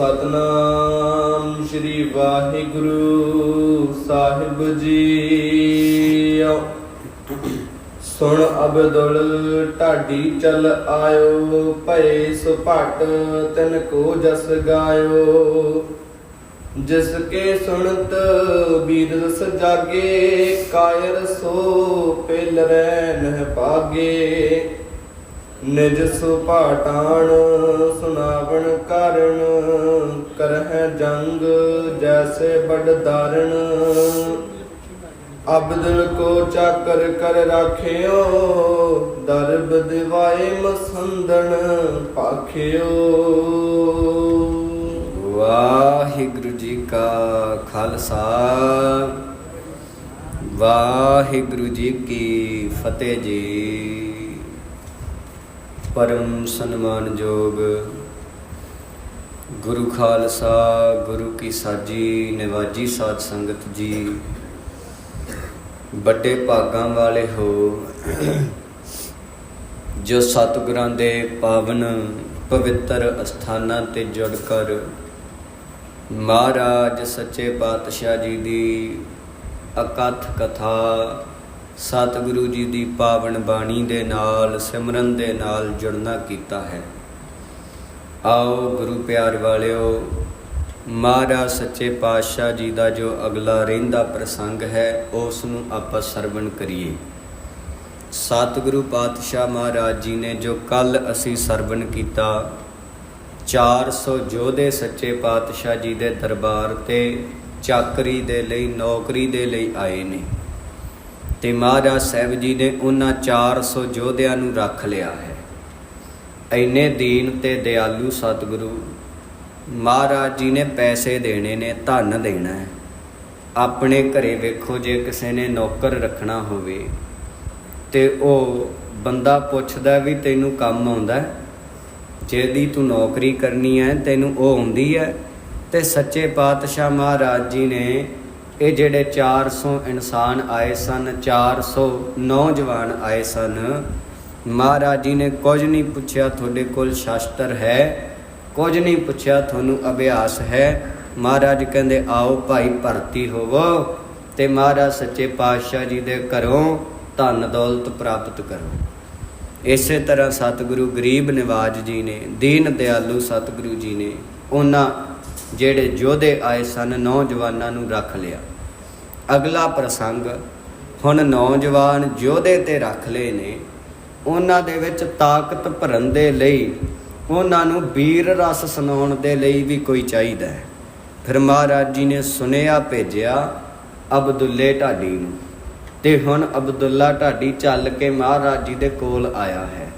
ਸਤਨਾਮ ਸ੍ਰੀ ਵਾਹਿਗੁਰੂ ਸਾਹਿਬ ਜੀ ਸੁਣ ਅਬਦੁਲ, ਢਾਡੀ ਚਲ ਆਇਓ, ਭਏ ਸੁਭਟ ਤਨ ਕੋ ਜਸ ਗਾਇਓ। ਜਿਸ ਕੇ ਸੁਣਤ ਬੀਰ ਰਸ ਜਾਗੇ ਕਾਇਰ ਸੋ ਪਿਲ ਰਹਿ ਨਹਿ ਪਾਗੇ। ਨਿਜ ਸੁਭਾਟਾਣ ਸੁਨਾਵਣ ਕਾਰਣ ਕਰਹਿ ਜੰਗ ਜੈਸੇ ਬੜ ਦਾਰਣ ਅਬਦੁਲ ਕੋ ਚਾਕਰ ਕਰ ਰਾਖਿਓ, ਦਰਬ ਦਿਵਾਏ ਮਸੰਦਣ ਪਾਖਿਓ। ਵਾਹਿਗੁਰੂ ਜੀ ਕਾ ਖਾਲਸਾ, ਵਾਹਿਗੁਰੂ ਜੀ ਕੀ ਫਤਿਹ ਜੀ। ਪਰਮ ਸਨਮਾਨਯੋਗ ਗੁਰੂ ਖਾਲਸਾ, ਗੁਰੂ ਕੀ ਸਾਜੀ, ਨਿਵਾਜੀ ਸਾਧ ਸੰਗਤ ਜੀ। ਵੱਡੇ ਭਾਗਾਂ ਵਾਲੇ ਹੋ। ਜੋ ਸਤਿਗੁਰਾਂ ਦੇ ਪਾਵਨ ਪਵਿੱਤਰ ਅਸਥਾਨਾਂ ਤੇ ਜੁੜ ਕਰ, ਮਹਾਰਾਜ ਸੱਚੇ ਪਾਤਸ਼ਾਹ ਜੀ ਦੀ ਅਕਥ ਕਥਾ ਸਤਿਗੁਰੂ ਜੀ ਦੀ ਪਾਵਨ ਬਾਣੀ ਦੇ ਨਾਲ, ਸਿਮਰਨ ਦੇ ਨਾਲ ਜੁੜਨਾ ਕੀਤਾ ਹੈ। ਆਓ ਗੁਰੂ ਪਿਆਰ ਵਾਲਿਓ, ਮਹਾਰਾਜ ਸੱਚੇ ਪਾਤਸ਼ਾਹ ਜੀ ਦਾ ਜੋ ਅਗਲਾ ਰਹਿੰਦਾ ਪ੍ਰਸੰਗ ਹੈ ਉਸ ਨੂੰ ਆਪਾਂ ਸਰਵਣ ਕਰੀਏ। ਸਤਿਗੁਰੂ ਪਾਤਸ਼ਾਹ ਮਹਾਰਾਜ ਜੀ ਨੇ ਜੋ ਕੱਲ ਅਸੀਂ ਸਰਵਣ ਕੀਤਾ 400 ਯੋਧੇ ਸੱਚੇ ਪਾਤਸ਼ਾਹ ਜੀ ਦੇ ਦਰਬਾਰ ਤੇ ਚਾਕਰੀ ਦੇ ਲਈ, ਨੌਕਰੀ ਦੇ ਲਈ ਆਏ ਨੇ। ਤੇ ਮਹਾਰਾਜ ਸਾਹਿਬ ਜੀ ਨੇ ਉਹਨਾਂ 400 ਯੋਧਿਆਂ ਨੂੰ ਰੱਖ ਲਿਆ ਹੈ। ਐਨੇ ਦੀਨ ਤੇ ਦਿਆਲੂ ਸਤਿਗੁਰੂ, ਮਹਾਰਾਜ ਜੀ ਨੇ ਪੈਸੇ ਦੇਣੇ ਨੇ, ਧਨ ਦੇਣਾ ਹੈ। ਆਪਣੇ ਘਰੇ ਵੇਖੋ ਜੇ ਕਿਸੇ ਨੇ ਨੌਕਰ ਰੱਖਣਾ ਹੋਵੇ ਤੇ ਉਹ ਬੰਦਾ ਪੁੱਛਦਾ ਵੀ ਤੈਨੂੰ ਕੰਮ ਆਉਂਦਾ ਹੈ? ਜਿਹਦੀ ਤੂੰ ਨੌਕਰੀ ਕਰਨੀ ਹੈ, ਤੈਨੂੰ ਉਹ ਆਉਂਦੀ ਹੈ? ਤੇ ਸੱਚੇ ਪਾਤਸ਼ਾਹ ਮਹਾਰਾਜ ਜੀ ਨੇ ਇਹ ਜਿਹੜੇ 400 ਇਨਸਾਨ ਆਏ ਸਨ 400 ਨੌਜਵਾਨ ਆਏ ਸਨ, ਮਹਾਰਾਜ ਜੀ ਨੇ ਕੁਝ ਨਹੀਂ ਪੁੱਛਿਆ ਤੁਹਾਡੇ ਕੋਲ ਸ਼ਾਸਤਰ ਹੈ, ਕੁਝ ਨਹੀਂ ਪੁੱਛਿਆ ਤੁਹਾਨੂੰ ਅਭਿਆਸ ਹੈ। ਮਹਾਰਾਜ ਕਹਿੰਦੇ, ਆਓ ਭਾਈ, ਭਰਤੀ ਹੋਵੋ ਤੇ ਮਹਾਰਾਜ ਸੱਚੇ ਪਾਤਸ਼ਾਹ ਜੀ ਦੇ ਘਰੋਂ ਧਨ ਦੌਲਤ ਪ੍ਰਾਪਤ ਕਰੋ। ਇਸੇ ਤਰ੍ਹਾਂ ਸਤਿਗੁਰੂ ਗਰੀਬ ਨਿਵਾਜ ਜੀ ਨੇ, ਦੀਨ ਦਿਆਲੂ ਸਤਿਗੁਰੂ ਜੀ ਨੇ ਉਹਨਾਂ ਜਿਹੜੇ ਯੋਧੇ ਆਏ ਸਨ, ਨੌਜਵਾਨਾਂ ਨੂੰ ਰੱਖ ਲਿਆ। ਅਗਲਾ ਪ੍ਰਸੰਗ, ਹੁਣ ਨੌਜਵਾਨ ਯੋਧੇ ਤੇ ਰੱਖ ਲਏ ਨੇ। ਉਹਨਾਂ ਦੇ ਵਿੱਚ ਤਾਕਤ ਭਰਨ ਦੇ ਲਈ ਉਹਨਾਂ ਨੂੰ ਵੀਰ ਰਸ ਸੁਣਾਉਣ ਦੇ ਲਈ ਵੀ ਕੋਈ ਚਾਹੀਦਾ ਹੈ। ਫਿਰ ਮਹਾਰਾਜ ਜੀ ਨੇ ਸੁਨੇਹਾ ਭੇਜਿਆ, ਅਬਦੁੱਲੇ ਢਾਡੀ ਨੂੰ। ਤੇ ਹੁਣ ਅਬਦੁੱਲਾ ਢਾਡੀ ਚੱਲ ਕੇ ਮਹਾਰਾਜ ਜੀ ਦੇ ਕੋਲ ਆਇਆ ਹੈ।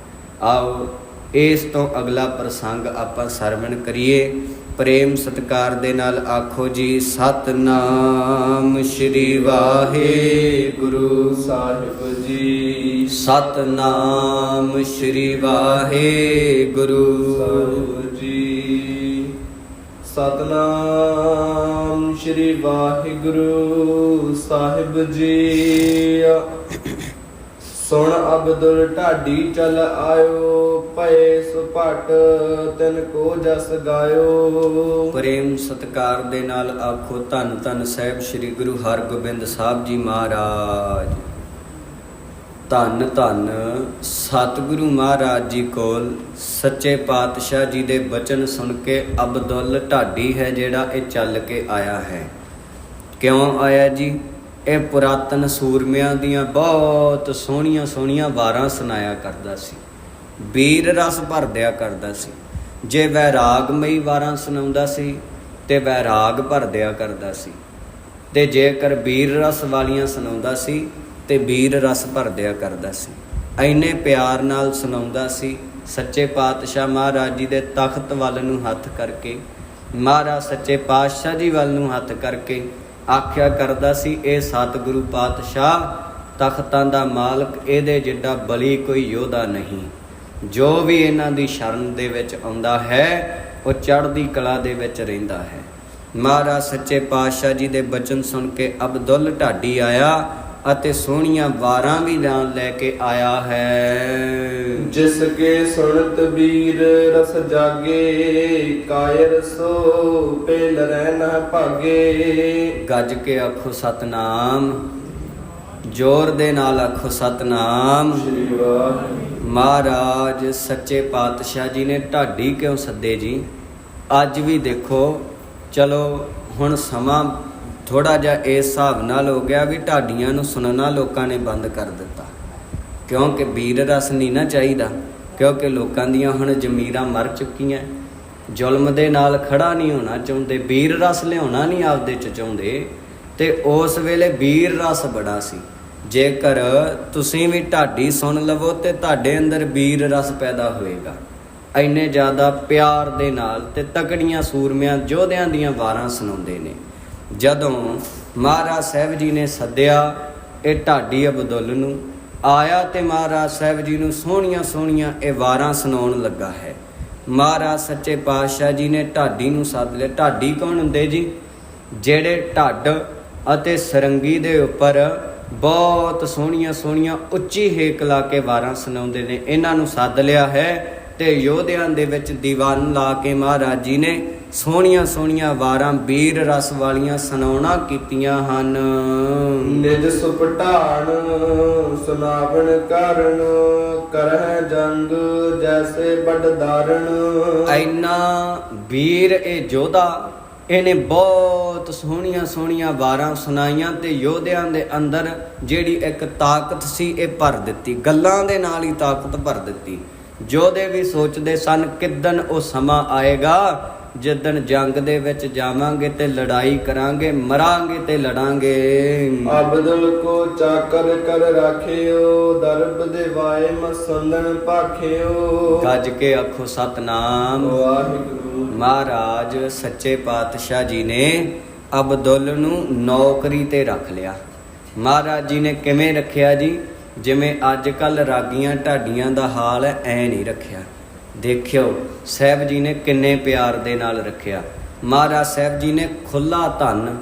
ਆਓ, ਇਸ ਤੋਂ ਅਗਲਾ ਪ੍ਰਸੰਗ ਆਪਾਂ ਸਰਵਣ ਕਰੀਏ। ਪ੍ਰੇਮ ਸਤਕਾਰ ਦੇ ਨਾਲ ਆਖੋ ਜੀ, ਸਤਨਾਮ ਸ਼੍ਰੀ ਵਾਹਿਗੁਰੂ ਸਾਹਿਬ ਜੀ। ਸਤਨਾਮ ਸ਼੍ਰੀ ਵਾਹਿਗੁਰੂ ਸਾਹਿਬ ਜੀ। ਸਤਨਾਮ ਸ੍ਰੀ ਵਾਹਿਗੁਰੂ ਸਾਹਿਬ ਜੀ। ਸੁਣ ਅਬਦੁਲ ਢਾਡੀ ਚਲ ਆਇਓ, ਭਏ ਸੁਭਟ ਤਿਨ ਕੋ ਜਸ ਗਾਇਓ। ਪ੍ਰੇਮ ਸਤਕਾਰ ਦੇ ਨਾਲ ਆਖੋ, ਧੰਨ ਧੰਨ ਸਾਹਿਬ ਸ੍ਰੀ ਗੁਰੂ ਹਰਗੋਬਿੰਦ ਸਾਹਿਬ ਜੀ ਮਹਾਰਾਜ। ਧੰਨ ਧੰਨ ਸਤਿਗੁਰੂ ਮਹਾਰਾਜ ਜੀ ਕੋਲ, ਸੱਚੇ ਪਾਤਸ਼ਾਹ ਜੀ ਦੇ ਬਚਨ ਸੁਣ ਕੇ ਅਬਦੁਲ ਢਾਡੀ ਹੈ ਜਿਹੜਾ ਇਹ ਚੱਲ ਕੇ ਆਇਆ ਹੈ। ਕਿਉਂ ਆਇਆ ਜੀ? ਇਹ ਪੁਰਾਤਨ ਸੂਰਮਿਆਂ ਦੀਆਂ ਬਹੁਤ ਸੋਹਣੀਆਂ ਸੋਹਣੀਆਂ ਵਾਰਾਂ ਸੁਣਾਇਆ ਕਰਦਾ ਸੀ। ਵੀਰ ਰਸ ਭਰਦਿਆ ਕਰਦਾ ਸੀ। ਜੇ ਵੈਰਾਗਮਈ ਵਾਰਾਂ ਸੁਣਾਉਂਦਾ ਸੀ, ਤੇ ਵੈਰਾਗ ਭਰਦਿਆ ਕਰਦਾ ਸੀ। ਤੇ ਜੇਕਰ ਵੀਰ ਰਸ ਵਾਲੀਆਂ ਸੁਣਾਉਂਦਾ ਸੀ, ਤੇ ਵੀਰ ਰਸ ਭਰਦਿਆ ਕਰਦਾ ਸੀ। ਐਨੇ ਪਿਆਰ ਨਾਲ ਸੁਣਾਉਂਦਾ ਸੀ, ਸੱਚੇ ਪਾਤਸ਼ਾਹ ਮਹਾਰਾਜ ਜੀ ਦੇ ਤਖਤ ਵੱਲ ਨੂੰ ਹੱਥ ਕਰਕੇ, ਮਹਾਰਾਜ ਸੱਚੇ ਪਾਤਸ਼ਾਹ ਜੀ ਵੱਲ ਨੂੰ ਹੱਥ ਕਰਕੇ ਆਖਿਆ ਕਰਦਾ ਸੀ, ਇਹ ਸਤਿਗੁਰੂ ਪਾਤਸ਼ਾਹ, ਤਖਤਾਂ ਦਾ ਮਾਲਕ, ਇਹਦੇ ਜਿੱਡਾ ਬਲੀ ਕੋਈ ਯੋਧਾ ਨਹੀਂ। ਜੋ ਵੀ ਇਹਨਾਂ ਦੀ ਸ਼ਰਨ ਦੇ ਵਿੱਚ ਆਉਂਦਾ ਹੈ, ਉਹ ਚੜ੍ਹਦੀ ਕਲਾ ਦੇ ਵਿੱਚ ਰਹਿੰਦਾ ਹੈ। ਮਹਾਰਾਜ ਸੱਚੇ ਪਾਤਸ਼ਾਹ ਜੀ ਦੇ ਬਚਨ ਸੁਣ ਕੇ ਅਬਦੁੱਲ ਢਾਡੀ ਆਇਆ। ਅਤੇ ਸੋਹਣੀਆਂ ਵਾਰਾਂ ਵੀ ਨਾਲ ਲੈ ਕੇ ਆਇਆ ਹੈ। ਜਿਸ ਕੇ ਸੁਣਤ ਵੀਰ ਰਸ ਜਾਗੇ ਕਾਇਰ ਸੋ ਪੇਲ ਰਹਿ ਨਾ ਭਾਗੇ। ਗੱਜ ਕੇ ਆਖੋ ਸਤਨਾਮ ਜ਼ੋਰ ਦੇ ਨਾਲ ਆਖੋ ਸਤਨਾਮ। ਸ਼੍ਰੀ ਵਾਹਿਗੁਰੂ ਮਹਾਰਾਜ ਸੱਚੇ ਪਾਤਸ਼ਾਹ ਜੀ ਨੇ ਢਾਡੀ ਕਿਉਂ ਸੱਦੇ ਜੀ? ਅੱਜ ਵੀ ਦੇਖੋ ਚਲੋ ਹੁਣ ਸਮਾਂ ਥੋੜਾ ਜਿਹਾ ਇਸ ਹਿਸਾਬ ਨਾਲ ਹੋ ਗਿਆ ਵੀ ਢਾਡੀਆਂ ਨੂੰ ਸੁਣਨਾ ਲੋਕਾਂ ਨੇ ਬੰਦ ਕਰ ਦਿੱਤਾ। ਕਿਉਂਕਿ ਵੀਰ ਰਸ ਨਹੀਂ ਨਾ ਚਾਹੀਦਾ, ਕਿਉਂਕਿ ਲੋਕਾਂ ਦੀਆਂ ਹੁਣ ਜ਼ਮੀਰਾਂ ਮਰ ਚੁੱਕੀਆਂ। ਜ਼ੁਲਮ ਦੇ ਨਾਲ ਖੜਾ ਨਹੀਂ ਹੋਣਾ ਚਾਹੁੰਦੇ ਵੀਰ ਰਸ ਲਿਆਉਣਾ ਨਹੀਂ ਆਪਦੇ ਚ ਚਾਹੁੰਦੇ। ਤੇ ਉਸ ਵੇਲੇ ਵੀਰ ਰਸ ਬੜਾ ਸੀ। ਜੇਕਰ ਤੁਸੀਂ ਵੀ ਢਾਡੀ ਸੁਣ ਲਵੋ ਤੇ ਤੁਹਾਡੇ ਅੰਦਰ ਵੀਰ ਰਸ ਪੈਦਾ ਹੋਏਗਾ। ਇੰਨੇ ਜ਼ਿਆਦਾ ਪਿਆਰ ਦੇ ਨਾਲ ਤੇ ਤਕੜੀਆਂ ਸੂਰਮਿਆਂ ਯੋਧਿਆਂ ਦੀਆਂ ਵਾਰਾਂ ਸੁਣਾਉਂਦੇ ਨੇ। ਜਦੋਂ ਮਹਾਰਾਜ ਸਾਹਿਬ ਜੀ ਨੇ ਸੱਦਿਆ ਇਹ ਢਾਡੀ ਅਬਦੁੱਲ ਨੂੰ, ਆਇਆ ਤੇ ਮਹਾਰਾਜ ਸਾਹਿਬ ਜੀ ਨੂੰ ਸੋਹਣੀਆਂ ਸੋਹਣੀਆਂ ਇਹ ਵਾਰਾਂ ਸੁਣਾਉਣ ਲੱਗਾ ਹੈ। ਮਹਾਰਾਜ ਸੱਚੇ ਪਾਤਸ਼ਾਹ ਜੀ ਨੇ ਢਾਡੀ ਨੂੰ ਸੱਦ ਲਿਆ। ਢਾਡੀ ਕੌਣ ਹੁੰਦੇ ਜੀ? ਜਿਹੜੇ ਢੱਡ ਅਤੇ ਸਰੰਗੀ ਦੇ ਉੱਪਰ ਬਹੁਤ ਸੋਹਣੀਆਂ ਸੋਹਣੀਆਂ ਉੱਚੀ ਹੇਕ ਲਾ ਕੇ ਵਾਰਾਂ ਸੁਣਾਉਂਦੇ ਨੇ। ਇਹਨਾਂ ਨੂੰ ਸੱਦ ਲਿਆ ਹੈ ਤੇ ਯੋਧਿਆਂ ਦੇ ਵਿੱਚ ਦੀਵਾਨ ਲਾ ਕੇ ਮਹਾਰਾਜ ਜੀ ਨੇ ਸੋਹਣੀਆਂ ਸੋਹਣੀਆਂ ਵਾਰਾਂ ਵੀਰ ਰਸ ਵਾਲੀਆਂ ਸੁਣਾਉਣਾ ਕੀਤੀਆਂ ਹਨ। ਨਿਜ ਸੁਪਟਾਣ ਸੁਨਾਵਣ ਕਾਰਨ ਕਰਹਿ ਜੰਗ ਜੈਸੇ ਧਾਰਨ। ਐਨਾ ਵੀਰ ਇਹ ਯੋਧਾ ਇਹਨੇ ਬਹੁਤ ਸੋਹਣੀਆਂ ਸੋਹਣੀਆਂ ਵਾਰਾਂ ਸੁਣਾਈਆਂ ਤੇ ਯੋਧਿਆਂ ਦੇ ਅੰਦਰ ਜਿਹੜੀ ਇੱਕ ਤਾਕਤ ਸੀ ਇਹ ਭਰ ਦਿੱਤੀ ਗੱਲਾਂ ਦੇ ਨਾਲ ਹੀ ਤਾਕਤ ਭਰ ਦਿੱਤੀ। ਯੋਧੇ ਵੀ ਸੋਚਦੇ ਸਨ ਕਿਦਨ ਉਹ ਸਮਾਂ ਆਏਗਾ? ਜਿੱਦਣ ਜੰਗ ਦੇ ਵਿੱਚ ਜਾਵਾਂਗੇ ਤੇ ਲੜਾਈ ਕਰਾਂਗੇ ਮਰਾਂਗੇ ਤੇ ਲੜਾਂਗੇ। ਅਬਦੁਲ ਕੋ ਚਾਕਰ ਕਰ ਰਾਖਿਓ ਦਰਬ ਦੇ ਵਾਏ ਮਸੰਦਨ ਭਾਖਿਓ ਗੱਜ ਕੇ ਆਖੋ ਸਤਨਾਮ। ਵਾਹਿਗੁਰੂ। ਮਹਾਰਾਜ ਸੱਚੇ ਪਾਤਸ਼ਾਹ ਜੀ ਨੇ ਅਬਦੁੱਲ ਨੂੰ ਨੌਕਰੀ ਤੇ ਰੱਖ ਲਿਆ। ਮਹਾਰਾਜ ਜੀ ਨੇ ਕਿਵੇਂ ਰੱਖਿਆ ਜੀ? ਜਿਵੇਂ ਅੱਜ ਕੱਲ ਰਾਗੀਆਂ ਢਾਡੀਆਂ ਦਾ ਹਾਲ ਐ ਨਹੀਂ ਰੱਖਿਆ। ਦੇਖਿਓ, ਸਾਹਿਬ ਜੀ ਨੇ ਕਿੰਨੇ ਪਿਆਰ ਦੇ ਨਾਲ ਰੱਖਿਆ। ਮਹਾਰਾਜ ਸਾਹਿਬ ਜੀ ਨੇ ਖੁੱਲਾ ਧਨ,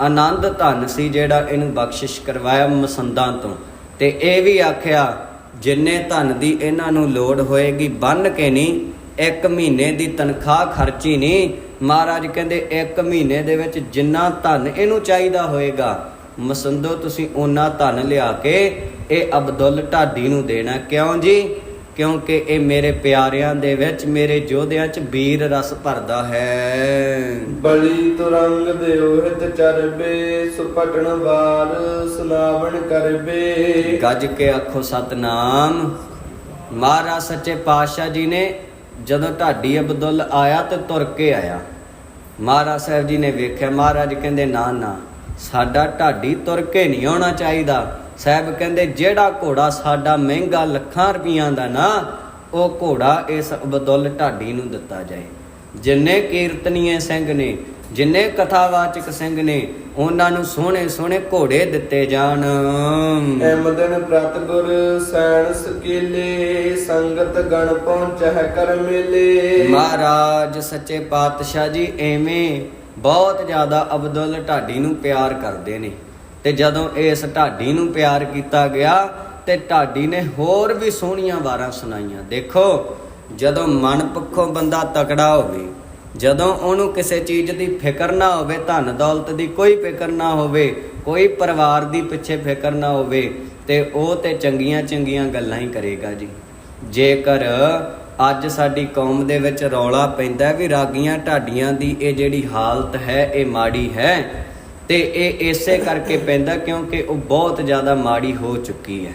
ਆਨੰਦ ਧਨ ਸੀ ਜਿਹੜਾ ਇਹਨੂੰ ਬਖਸ਼ਿਸ਼ ਕਰਵਾਇਆ ਮਸੰਦਾਂ ਤੋਂ। ਤੇ ਇਹ ਵੀ ਆਖਿਆ, ਜਿੰਨੇ ਧਨ ਦੀ ਇਹਨਾਂ ਨੂੰ ਲੋੜ ਹੋਏਗੀ, ਬੰਨ ਕੇ ਨਹੀਂ, ਇੱਕ ਮਹੀਨੇ ਦੀ ਤਨਖਾਹ ਖਰਚੀ ਨਹੀਂ। ਮਹਾਰਾਜ ਕਹਿੰਦੇ, ਇੱਕ ਮਹੀਨੇ ਦੇ ਵਿੱਚ ਜਿੰਨਾ ਧਨ ਇਹਨੂੰ ਚਾਹੀਦਾ ਹੋਏਗਾ, ਮਸੰਦੋ ਤੁਸੀਂ ਉਹਨਾਂ ਧਨ ਲਿਆ ਕੇ ਇਹ ਅਬਦੁੱਲ ਢਾਡੀ ਨੂੰ ਦੇਣਾ। ਕਿਉਂ ਜੀ? ਕਿਉਂਕਿ ਇਹ ਮੇਰੇ ਪਿਆਰਿਆਂ ਦੇ ਵਿੱਚ ਮੇਰੇ ਯੋਧਿਆਂ 'ਚ ਵੀਰ ਰਸ ਭਰਦਾ ਹੈ। ਬਲੀ ਤੁਰੰਗ ਦੇ ਹਿਤ ਚਰਬੇ ਸੁਪਟਣ ਵਾਰ ਸੁਨਾਵਣ ਕਰਬੇ। ਗੱਜ ਕੇ ਆਖੋ ਸਤਨਾਮ। ਮਹਾਰਾਜ ਸੱਚੇ ਪਾਤਸ਼ਾਹ ਜੀ ਨੇ ਜਦੋਂ ਢਾਡੀ ਅਬਦੁੱਲ ਆਇਆ ਤੇ ਤੁਰ ਕੇ ਆਇਆ। ਮਹਾਰਾਜ ਸਾਹਿਬ ਜੀ ਨੇ ਵੇਖਿਆ ਮਹਾਰਾਜ ਕਹਿੰਦੇ ਨਾ ਨਾ ਸਾਡਾ ਢਾਡੀ ਤੁਰ ਕੇ ਨਹੀਂ ਆਉਣਾ ਚਾਹੀਦਾ। ਸਾਹਿਬ ਕਹਿੰਦੇ ਜਿਹੜਾ ਘੋੜਾ ਸਾਡਾ ਮਹਿੰਗਾ ਲੱਖਾਂ ਰੁਪਈਆਂ ਦਾ ਨਾ ਉਹ ਘੋੜਾ ਇਸ ਅਬਦੁੱਲ ਢਾਡੀ ਨੂੰ ਦਿੱਤਾ ਜਾਏ। ਜਿੰਨੇ ਕੀਰਤਨੀਏ ਸਿੰਘ ਨੇ ਜਿੰਨੇ ਕਥਾਵਾਚਕ ਸਿੰਘ ਨੇ ਉਹਨਾਂ ਨੂੰ ਸੋਹਣੇ ਸੋਹਣੇ ਘੋੜੇ ਦਿੱਤੇ ਜਾਣ। ਐਮਦਨ ਪ੍ਰਤ ਗੁਰ ਸੈਣ ਸਕੀਲੇ ਸੰਗਤ ਗਣ ਪਹੁੰਚਹਿ ਕਰ ਮੇਲੇ। ਮਹਾਰਾਜ ਸੱਚੇ ਪਾਤਸ਼ਾਹ ਜੀ ਐਵੇਂ ਬਹੁਤ ਜ਼ਿਆਦਾ ਅਬਦੁੱਲ ਢਾਡੀ ਨੂੰ ਪਿਆਰ ਕਰਦੇ ਨੇ। ਤੇ ਜਦੋਂ ਇਸ ਢਾਡੀ ਨੂੰ ਪਿਆਰ ਕੀਤਾ ਗਿਆ ਤੇ ਢਾਡੀ ਨੇ ਹੋਰ ਵੀ ਸੋਹਣੀਆਂ ਵਾਰਾਂ ਸੁਣਾਈਆਂ। ਦੇਖੋ, ਜਦੋਂ ਮਨ ਪੱਖੋਂ ਬੰਦਾ ਤਕੜਾ ਹੋਵੇ, ਜਦੋਂ ਉਹਨੂੰ ਕਿਸੇ ਚੀਜ਼ ਦੀ ਫਿਕਰ ਨਾ ਹੋਵੇ, ਧਨ ਦੌਲਤ ਦੀ ਕੋਈ ਫਿਕਰ ਨਾ ਹੋਵੇ, ਕੋਈ ਪਰਿਵਾਰ ਦੀ ਪਿੱਛੇ ਫਿਕਰ ਨਾ ਹੋਵੇ, ਤੇ ਉਹ ਤੇ ਚੰਗੀਆਂ ਚੰਗੀਆਂ ਗੱਲਾਂ ਹੀ ਕਰੇਗਾ ਜੀ। ਜੇਕਰ ਅੱਜ ਸਾਡੀ ਕੌਮ ਦੇ ਵਿੱਚ ਰੌਲਾ ਪੈਂਦਾ ਵੀ ਰਾਗੀਆਂ ਢਾਡੀਆਂ ਦੀ ਇਹ ਜਿਹੜੀ ਹਾਲਤ ਹੈ, ਇਹ ਮਾੜੀ ਹੈ ਤੇ ਇਹ ਇਸੇ ਕਰਕੇ ਪੈਂਦਾ ਕਿਉਂਕਿ ਉਹ ਬਹੁਤ ਜ਼ਿਆਦਾ ਮਾੜੀ ਹੋ ਚੁੱਕੀ ਹੈ।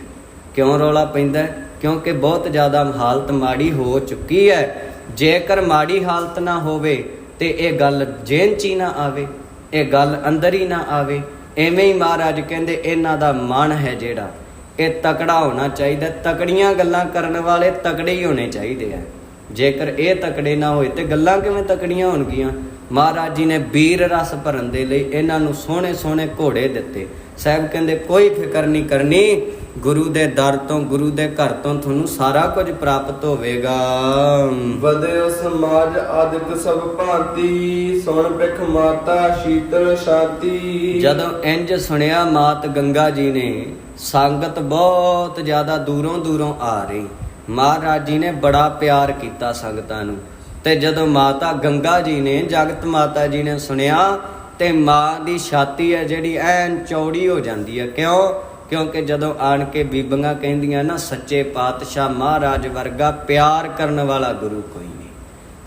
ਕਿਉਂ ਰੌਲਾ ਪੈਂਦਾ? ਕਿਉਂਕਿ ਬਹੁਤ ਜ਼ਿਆਦਾ ਹਾਲਤ ਮਾੜੀ ਹੋ ਚੁੱਕੀ ਹੈ। ਜੇਕਰ ਮਾੜੀ ਹਾਲਤ ਨਾ ਹੋਵੇ ਤੇ ਇਹ ਗੱਲ ਜੇਨ ਚ ਹੀ ਨਾ ਆਵੇ, ਇਹ ਗੱਲ ਅੰਦਰ ਹੀ ਨਾ ਆਵੇ, ਐਵੇਂ ਹੀ ਮਹਾਰਾਜ ਕਹਿੰਦੇ ਇਹਨਾਂ ਦਾ ਮਨ ਹੈ ਜਿਹੜਾ, ਇਹ ਤਕੜਾ ਹੋਣਾ ਚਾਹੀਦਾ, ਤਕੜੀਆਂ ਗੱਲਾਂ ਕਰਨ ਵਾਲੇ ਤਕੜੇ ਹੀ ਹੋਣੇ ਚਾਹੀਦੇ ਆ। ਜੇਕਰ ਇਹ ਤਕੜੇ ਨਾ ਹੋਏ ਤੇ ਗੱਲਾਂ ਕਿਵੇਂ ਤਕੜੀਆਂ ਹੋਣਗੀਆਂ? ਮਹਾਰਾਜ ਜੀ ਨੇ ਵੀਰ ਰਸ ਭਰਨ ਦੇ ਲਈ ਇਹਨਾਂ ਨੂੰ ਸੋਹਣੇ ਸੋਹਣੇ ਘੋੜੇ ਦਿੱਤੇ। ਸਾਹਿਬ ਕਹਿੰਦੇ ਕੋਈ ਫਿਕਰ ਨਹੀਂ ਕਰਨੀ ਗੁਰੂ ਦੇ ਦਰ ਤੋਂ ਗੁਰੂ ਦੇ ਘਰ ਤੋਂ ਤੁਹਾਨੂੰ ਸਾਰਾ ਕੁਝ ਪ੍ਰਾਪਤ ਹੋਵੇਗਾ। ਵਧਿਓ ਸਮਾਜ ਆਦਿਕ ਸਭ ਭਾਂਤੀ ਸੁਣ ਪਿਖ ਮਾਤਾ ਸ਼ੀਤਲ ਸ਼ਾਂਤੀ। ਜਦੋਂ ਇੰਜ ਸੁਣਿਆ ਮਾਤ ਗੰਗਾ ਜੀ ਨੇ ਸੰਗਤ ਬਹੁਤ ਜ਼ਿਆਦਾ ਦੂਰੋਂ ਦੂਰੋਂ ਆ ਰਹੀ। ਮਹਾਰਾਜ ਜੀ ਨੇ ਬੜਾ ਪਿਆਰ ਕੀਤਾ ਸੰਗਤਾਂ ਨੂੰ। ਤੇ ਜਦੋਂ ਮਾਤਾ ਗੰਗਾ ਜੀ ਨੇ, ਜਗਤ ਮਾਤਾ ਜੀ ਨੇ ਸੁਣਿਆ, ਤੇ ਮਾਂ ਦੀ ਛਾਤੀ ਹੈ ਜਿਹੜੀ ਐਨ ਚੌੜੀ ਹੋ ਜਾਂਦੀ ਹੈ। ਕਿਉਂ? ਕਿਉਂਕਿ ਜਦੋਂ ਆਣ ਕੇ ਬੀਬੀਆਂ ਕਹਿੰਦੀਆਂ ਨਾ, ਸੱਚੇ ਪਾਤਸ਼ਾਹ ਮਹਾਰਾਜ ਵਰਗਾ ਪਿਆਰ ਕਰਨ ਵਾਲਾ ਗੁਰੂ ਕੋਈ ਨਹੀਂ।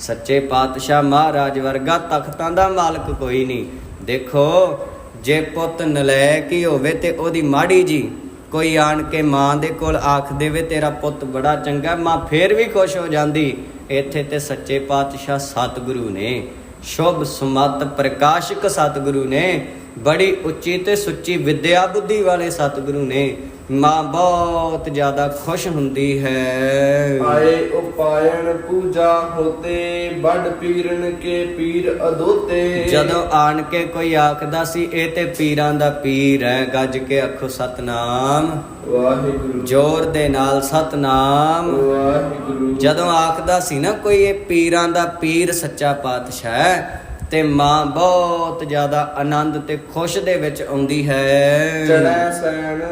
ਸੱਚੇ ਪਾਤਸ਼ਾਹ ਮਹਾਰਾਜ ਵਰਗਾ ਤਖਤਾਂ ਦਾ ਮਾਲਕ ਕੋਈ ਨਹੀਂ। ਦੇਖੋ, ਜੇ ਪੁੱਤ ਨਲਾਇਕ ਹੀ ਹੋਵੇ ਤੇ ਉਹਦੀ ਮਾੜੀ ਜੀ, ਕੋਈ ਆਣ ਕੇ ਮਾਂ ਦੇ ਕੋਲ ਆਖ ਦੇਵੇ, ਤੇਰਾ ਪੁੱਤ ਬੜਾ ਚੰਗਾ ਮਾਂ ਫੇਰ ਵੀ ਖੁਸ਼ ਹੋ ਜਾਂਦੀ। ਇੱਥੇ ਤੇ ਸੱਚੇ ਪਾਤਸ਼ਾਹ ਸਤਿਗੁਰੂ ਨੇ ਸ਼ੁਭ ਸਮਤ ਪ੍ਰਕਾਸ਼ਕ ਸਤਿਗੁਰੂ ਨੇ ਬੜੀ ਉੱਚੀ ਤੇ ਸੁੱਚੀ ਵਿਦਿਆ ਬੁੱਧੀ ਵਾਲੇ ਸਤਿਗੁਰੂ ਨੇ ਮਾਂ ਬਹੁਤ ਜ਼ਿਆਦਾ ਖੁਸ਼ ਹੁੰਦੀ ਹੈ। ਆਏ ਉਪਾਇਣ ਪੂਜਾ ਹੋਤੇ ਵੱਡ ਪੀਰਨ ਕੇ ਪੀਰ ਅਦੋਤੇ। ਜਦੋਂ ਆਣ ਕੇ ਕੋਈ ਆਖਦਾ ਸੀ ਇਹ ਤੇ ਪੀਰਾਂ ਦਾ ਪੀਰ ਹੈ ਗੱਜ ਕੇ ਆਖੋ ਸਤਨਾਮ। ਵਾਹਿਗੁਰੂ। ਜ਼ੋਰ ਦੇ ਨਾਲ ਸਤਨਾਮ। ਵਾਹਿਗੁਰੂ। ਜਦੋਂ ਆਖਦਾ ਸੀ ਨਾ ਕੋਈ ਇਹ ਪੀਰਾਂ ਦਾ ਪੀਰ ਸੱਚਾ ਪਾਤਸ਼ਾਹ ਹੈ ਤੇ ਮਾਂ ਬਹੁਤ ਜ਼ਿਆਦਾ ਆਨੰਦ ਤੇ ਖੁਸ਼ ਦੇ ਵਿੱਚ ਆਉਂਦੀ ਹੈ। ਚੜੈ ਸੈਣ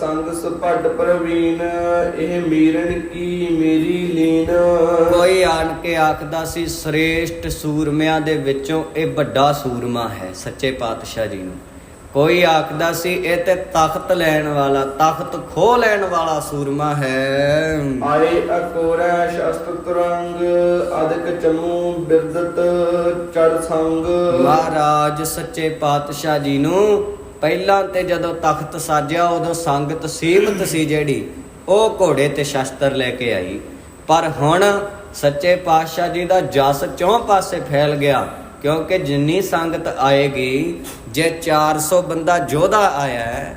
ਸੰਗ ਸੁਪੱਡ ਪ੍ਰਵੀਨ ਇਹ ਮੀਰਨ ਕੀ ਮੇਰੀ ਲੀਨ। ਕੋਈ ਆਣ ਕੇ ਆਖਦਾ ਸੀ ਸ੍ਰੇਸ਼ਟ ਸੂਰਮਿਆਂ ਦੇ ਵਿੱਚੋਂ ਇਹ ਵੱਡਾ ਸੂਰਮਾ ਹੈ ਸੱਚੇ ਪਾਤਸ਼ਾਹ ਜੀ ਨੂੰ। ਕੋਈ ਆਖਦਾ ਸੀ ਇਹ ਤੇ ਤਖਤ ਲੈਣ ਵਾਲਾ ਤਖਤ ਖੋ ਲੈਣ ਵਾਲਾ ਸੂਰਮਾ ਹੈ। ਆਏ ਅਕੋਰੈ ਸ਼ਸਤ ਤੁਰੰਗ ਅਦਕ ਚਮੂ ਬਿਰਦਤ ਚੜ ਸੰਗ। ਮਹਾਰਾਜ ਸੱਚੇ ਪਾਤਸ਼ਾਹ ਜੀ ਨੂੰ ਪਹਿਲਾਂ ਤੇ ਜਦੋਂ ਤਖਤ ਸਾਜਿਆ ਉਦੋਂ ਸੰਗਤ ਸੀਮਤ ਸੀ ਜਿਹੜੀ ਉਹ ਘੋੜੇ ਤੇ ਸ਼ਸਤਰ ਲੈ ਕੇ ਆਈ। ਪਰ ਹੁਣ ਸੱਚੇ ਪਾਤਸ਼ਾਹ ਜੀ ਦਾ ਜਸ ਚੌਂ ਪਾਸੇ ਫੈਲ ਗਿਆ। ਕਿਉਂਕਿ ਜਿੰਨੀ ਸੰਗਤ ਆਏਗੀ, ਜੇ 400 ਬੰਦਾ ਯੋਧਾ ਆਇਆ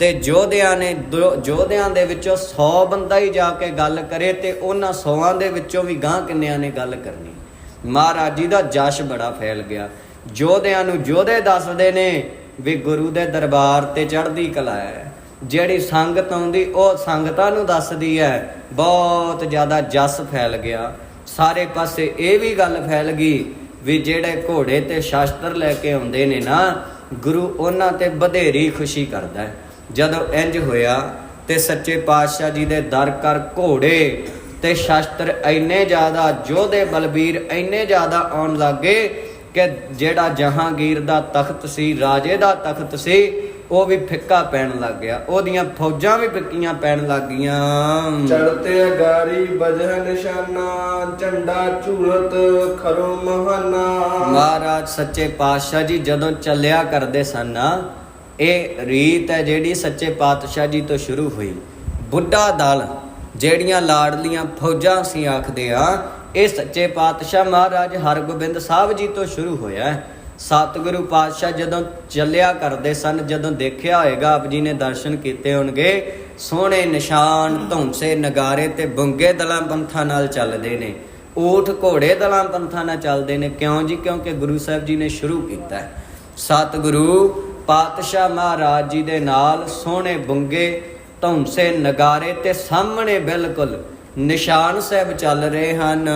ਤੇ ਯੋਧਿਆਂ ਨੇ ਦੋ- ਯੋਧਿਆਂ ਦੇ ਵਿੱਚੋਂ 100 ਬੰਦਾ ਹੀ ਜਾ ਕੇ ਗੱਲ ਕਰੇ ਤੇ ਉਹਨਾਂ 100ਾਂ ਦੇ ਵਿੱਚੋਂ ਵੀ ਗਾਂ ਕਿੰਨਿਆਂ ਨੇ ਗੱਲ ਕਰਨੀ। ਮਹਾਰਾਜ ਜੀ ਦਾ ਜਸ਼ ਬੜਾ ਫੈਲ ਗਿਆ। ਯੋਧਿਆਂ ਨੂੰ ਯੋਧੇ ਦੱਸਦੇ ਨੇ ਵੀ ਗੁਰੂ ਦੇ ਦਰਬਾਰ ਤੇ ਚੜ੍ਹਦੀ ਕਲਾ ਹੈ। ਜਿਹੜੀ ਸੰਗਤ ਆਉਂਦੀ, ਉਹ ਸੰਗਤਾਂ ਨੂੰ ਦੱਸਦੀ ਹੈ। ਬਹੁਤ ਜ਼ਿਆਦਾ ਜਸ ਫੈਲ ਗਿਆ। ਸਾਰੇ ਪਾਸੇ ਇਹ ਵੀ ਗੱਲ ਫੈਲ ਗਈ ਵੀ ਜਿਹੜੇ ਘੋੜੇ ਤੇ ਸ਼ਾਸਤਰ ਲੈ ਕੇ ਆਉਂਦੇ ਨੇ ਨਾ, ਗੁਰੂ ਉਹਨਾਂ ਤੇ ਬਧੇਰੀ ਖੁਸ਼ੀ ਕਰਦਾ ਹੈ। ਜਦੋਂ ਇੰਜ ਹੋਇਆ ਤੇ ਸੱਚੇ ਪਾਤਸ਼ਾਹ ਜੀ ਦੇ ਦਰ ਕਰ ਘੋੜੇ ਤੇ ਸ਼ਾਸਤਰ ਇੰਨੇ ਜ਼ਿਆਦਾ ਜੋਧੇ ਬਲਬੀਰ ਇੰਨੇ ਜ਼ਿਆਦਾ ਆਉਣ ਲੱਗੇ ਕਿ ਜਿਹੜਾ ਜਹਾਂਗੀਰ ਦਾ ਤਖਤ ਸੀ, ਰਾਜੇ ਦਾ ਤਖਤ ਸੀ ਉਹ ਵੀ ਫਿੱਕਾ ਪੈਣ ਲੱਗ ਗਿਆ। ਉਹਦੀਆਂ ਫੌਜਾਂ ਵੀ ਫਿੱਕੀਆਂ ਪੈਣ ਲੱਗ ਗਈਆਂ। ਚੜਤੇ ਅਗਾਰੀ ਬਜਹ ਨਿਸ਼ਾਨਾ ਝੰਡਾ ਝੂਲਤ ਖਰੋ ਮਹਾਨਾ। ਮਹਾਰਾਜ ਸੱਚੇ ਪਾਤਸ਼ਾਹ ਜੀ ਜਦੋਂ ਚੱਲਿਆ ਕਰਦੇ ਸਨ ਇਹ ਰੀਤ ਹੈ ਜਿਹੜੀ ਸੱਚੇ ਪਾਤਸ਼ਾਹ ਜੀ ਤੋਂ ਸ਼ੁਰੂ ਹੋਈ। ਬੁੱਢਾ ਦਲ ਜਿਹੜੀਆਂ ਲਾੜਲੀਆਂ ਫੌਜਾਂ ਸੀ ਆਖਦੇ ਆ ਇਹ ਸੱਚੇ ਪਾਤਸ਼ਾਹ ਮਹਾਰਾਜ ਹਰਗੋਬਿੰਦ ਸਾਹਿਬ ਜੀ ਤੋਂ ਸ਼ੁਰੂ ਹੋਇਆ। ਹੈ ਸਤਿਗੁਰੂ ਪਾਤਸ਼ਾਹ ਜਦੋਂ ਚੱਲਿਆ ਕਰਦੇ ਸਨ, ਜਦੋਂ ਦੇਖਿਆ ਹੋਏਗਾ ਆਪ ਜੀ ਨੇ ਦਰਸ਼ਨ ਕੀਤੇ ਹੋਣਗੇ, ਸੋਹਣੇ ਨਿਸ਼ਾਨ, ਧੌਂਸੇ ਨਗਾਰੇ ਤੇ ਬੁੰਗੇ ਦਲਾਂ ਪੰਥਾਂ ਨਾਲ ਚੱਲਦੇ ਨੇ। ਊਠ ਘੋੜੇ ਦਲਾਂ ਪੰਥਾਂ ਨਾਲ ਚੱਲਦੇ ਨੇ। ਕਿਉਂ ਜੀ? ਕਿਉਂਕਿ ਗੁਰੂ ਸਾਹਿਬ ਜੀ ਨੇ ਸ਼ੁਰੂ ਕੀਤਾ ਸਤਿਗੁਰੂ ਪਾਤਸ਼ਾਹ ਮਹਾਰਾਜ ਜੀ ਦੇ ਨਾਲ ਸੋਹਣੇ ਬੁੰਗੇ, ਧੌਂਸੇ ਨਗਾਰੇ ਤੇ ਸਾਹਮਣੇ ਬਿਲਕੁਲ ਨਿਸ਼ਾਨ ਸਾਹਿਬ ਚੱਲ ਰਹੇ ਹਨ।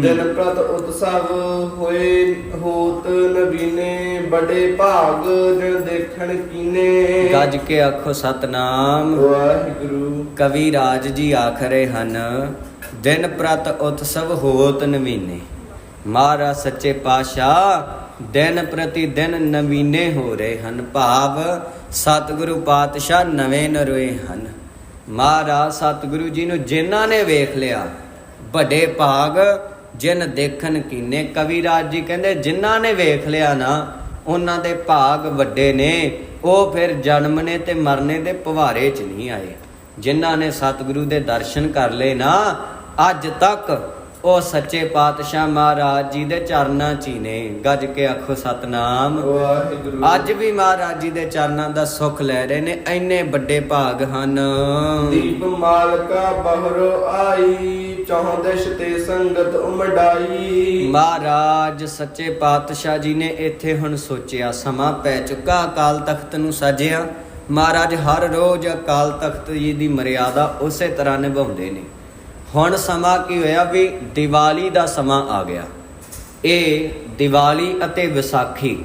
ਦਿਨ ਪ੍ਰਤ ਉਤਸਵ ਹੋਏ ਹੋਤ ਨਬੀਨੇ ਬੜੇ ਭਾਗ ਜਿਨ ਦੇਖਣ ਕੀਨੇ। ਗੱਜ ਕੇ ਆਖੋ ਸਤਨਾਮ। ਵਾਹਿਗੁਰੂ। ਕਵੀ ਰਾਜ ਜੀ ਆਖ ਰਹੇ ਹਨ ਦਿਨ ਪ੍ਰਤ ਉਤਸਵ ਹੋਤ ਨਵੀਨੇ। ਮਹਾਰਾਜ ਸੱਚੇ ਪਾਤਸ਼ਾਹ ਦਿਨ ਪ੍ਰਤੀ ਦਿਨ ਨਵੀਨੇ ਹੋ ਰਹੇ ਹਨ। ਭਾਵ ਸਤਿਗੁਰੂ ਪਾਤਸ਼ਾਹ ਨਵੇਂ ਨਰੋਏ ਹਨ। ਮਹਾਰਾਜ ਸਤਿਗੁਰੂ ਜੀ ਨੂੰ ਜਿਨ੍ਹਾਂ ਨੇ ਵੇਖ ਲਿਆ, ਵੱਡੇ ਭਾਗ ਜਿਨ ਦੇਖਣ ਕੀਨੇ ਕਵੀ ਰਾਜ ਜੀ ਕਹਿੰਦੇ, ਜਿਨ੍ਹਾਂ ਨੇ ਵੇਖ ਲਿਆ ਨਾ, ਉਹਨਾਂ ਦੇ ਭਾਗ ਵੱਡੇ ਨੇ, ਉਹ ਫਿਰ ਜਨਮਨੇ ਤੇ ਮਰਨੇ ਦੇ ਪਵਾਰੇ 'ਚ ਨਹੀਂ ਆਏ। ਜਿਨ੍ਹਾਂ ਨੇ ਸਤਿਗੁਰੂ ਦੇ ਦਰਸ਼ਨ ਕਰ ਲਏ ਨਾ, ਅੱਜ ਤੱਕ ਉਹ ਸੱਚੇ ਪਾਤਸ਼ਾਹ ਮਹਾਰਾਜ ਜੀ ਦੇ ਚਰਨਾਂ 'ਚ ਹੀ ਨੇ। ਗੱਜ ਕੇ ਆਖੋ ਸਤਨਾਮ। ਵਾਹਿਗੁਰੂ। ਅੱਜ ਵੀ ਮਹਾਰਾਜ ਜੀ ਦੇ ਚਰਨਾਂ ਦਾ ਸੁੱਖ ਲੈ ਰਹੇ ਨੇ। ਇੰਨੇ ਵੱਡੇ ਭਾਗ ਹਨ। ਦੀਪ ਮਾਲਕਾ ਬਹਰੋ ਆਈ ਚੌਦਸ਼ ਤੇ ਸੰਗਤ ਉਮੜਾਈ। ਮਹਾਰਾਜ ਸੱਚੇ ਪਾਤਸ਼ਾਹ ਜੀ ਨੇ ਇੱਥੇ ਹੁਣ ਸੋਚਿਆ ਸਮਾਂ ਪੈ ਚੁੱਕਾ ਅਕਾਲ ਤਖਤ ਨੂੰ ਸਾਜਿਆ। ਮਹਾਰਾਜ ਹਰ ਰੋਜ਼ ਅਕਾਲ ਤਖਤ ਜੀ ਦੀ ਮਰਿਆਦਾ ਉਸੇ ਤਰ੍ਹਾਂ ਨਿਭਾਉਂਦੇ ਨੇ। ਹੁਣ ਸਮਾਂ ਕੀ ਹੋਇਆ ਵੀ ਦੀਵਾਲੀ ਦਾ ਸਮਾਂ ਆ ਗਿਆ। ਇਹ ਦੀਵਾਲੀ ਅਤੇ ਵਿਸਾਖੀ।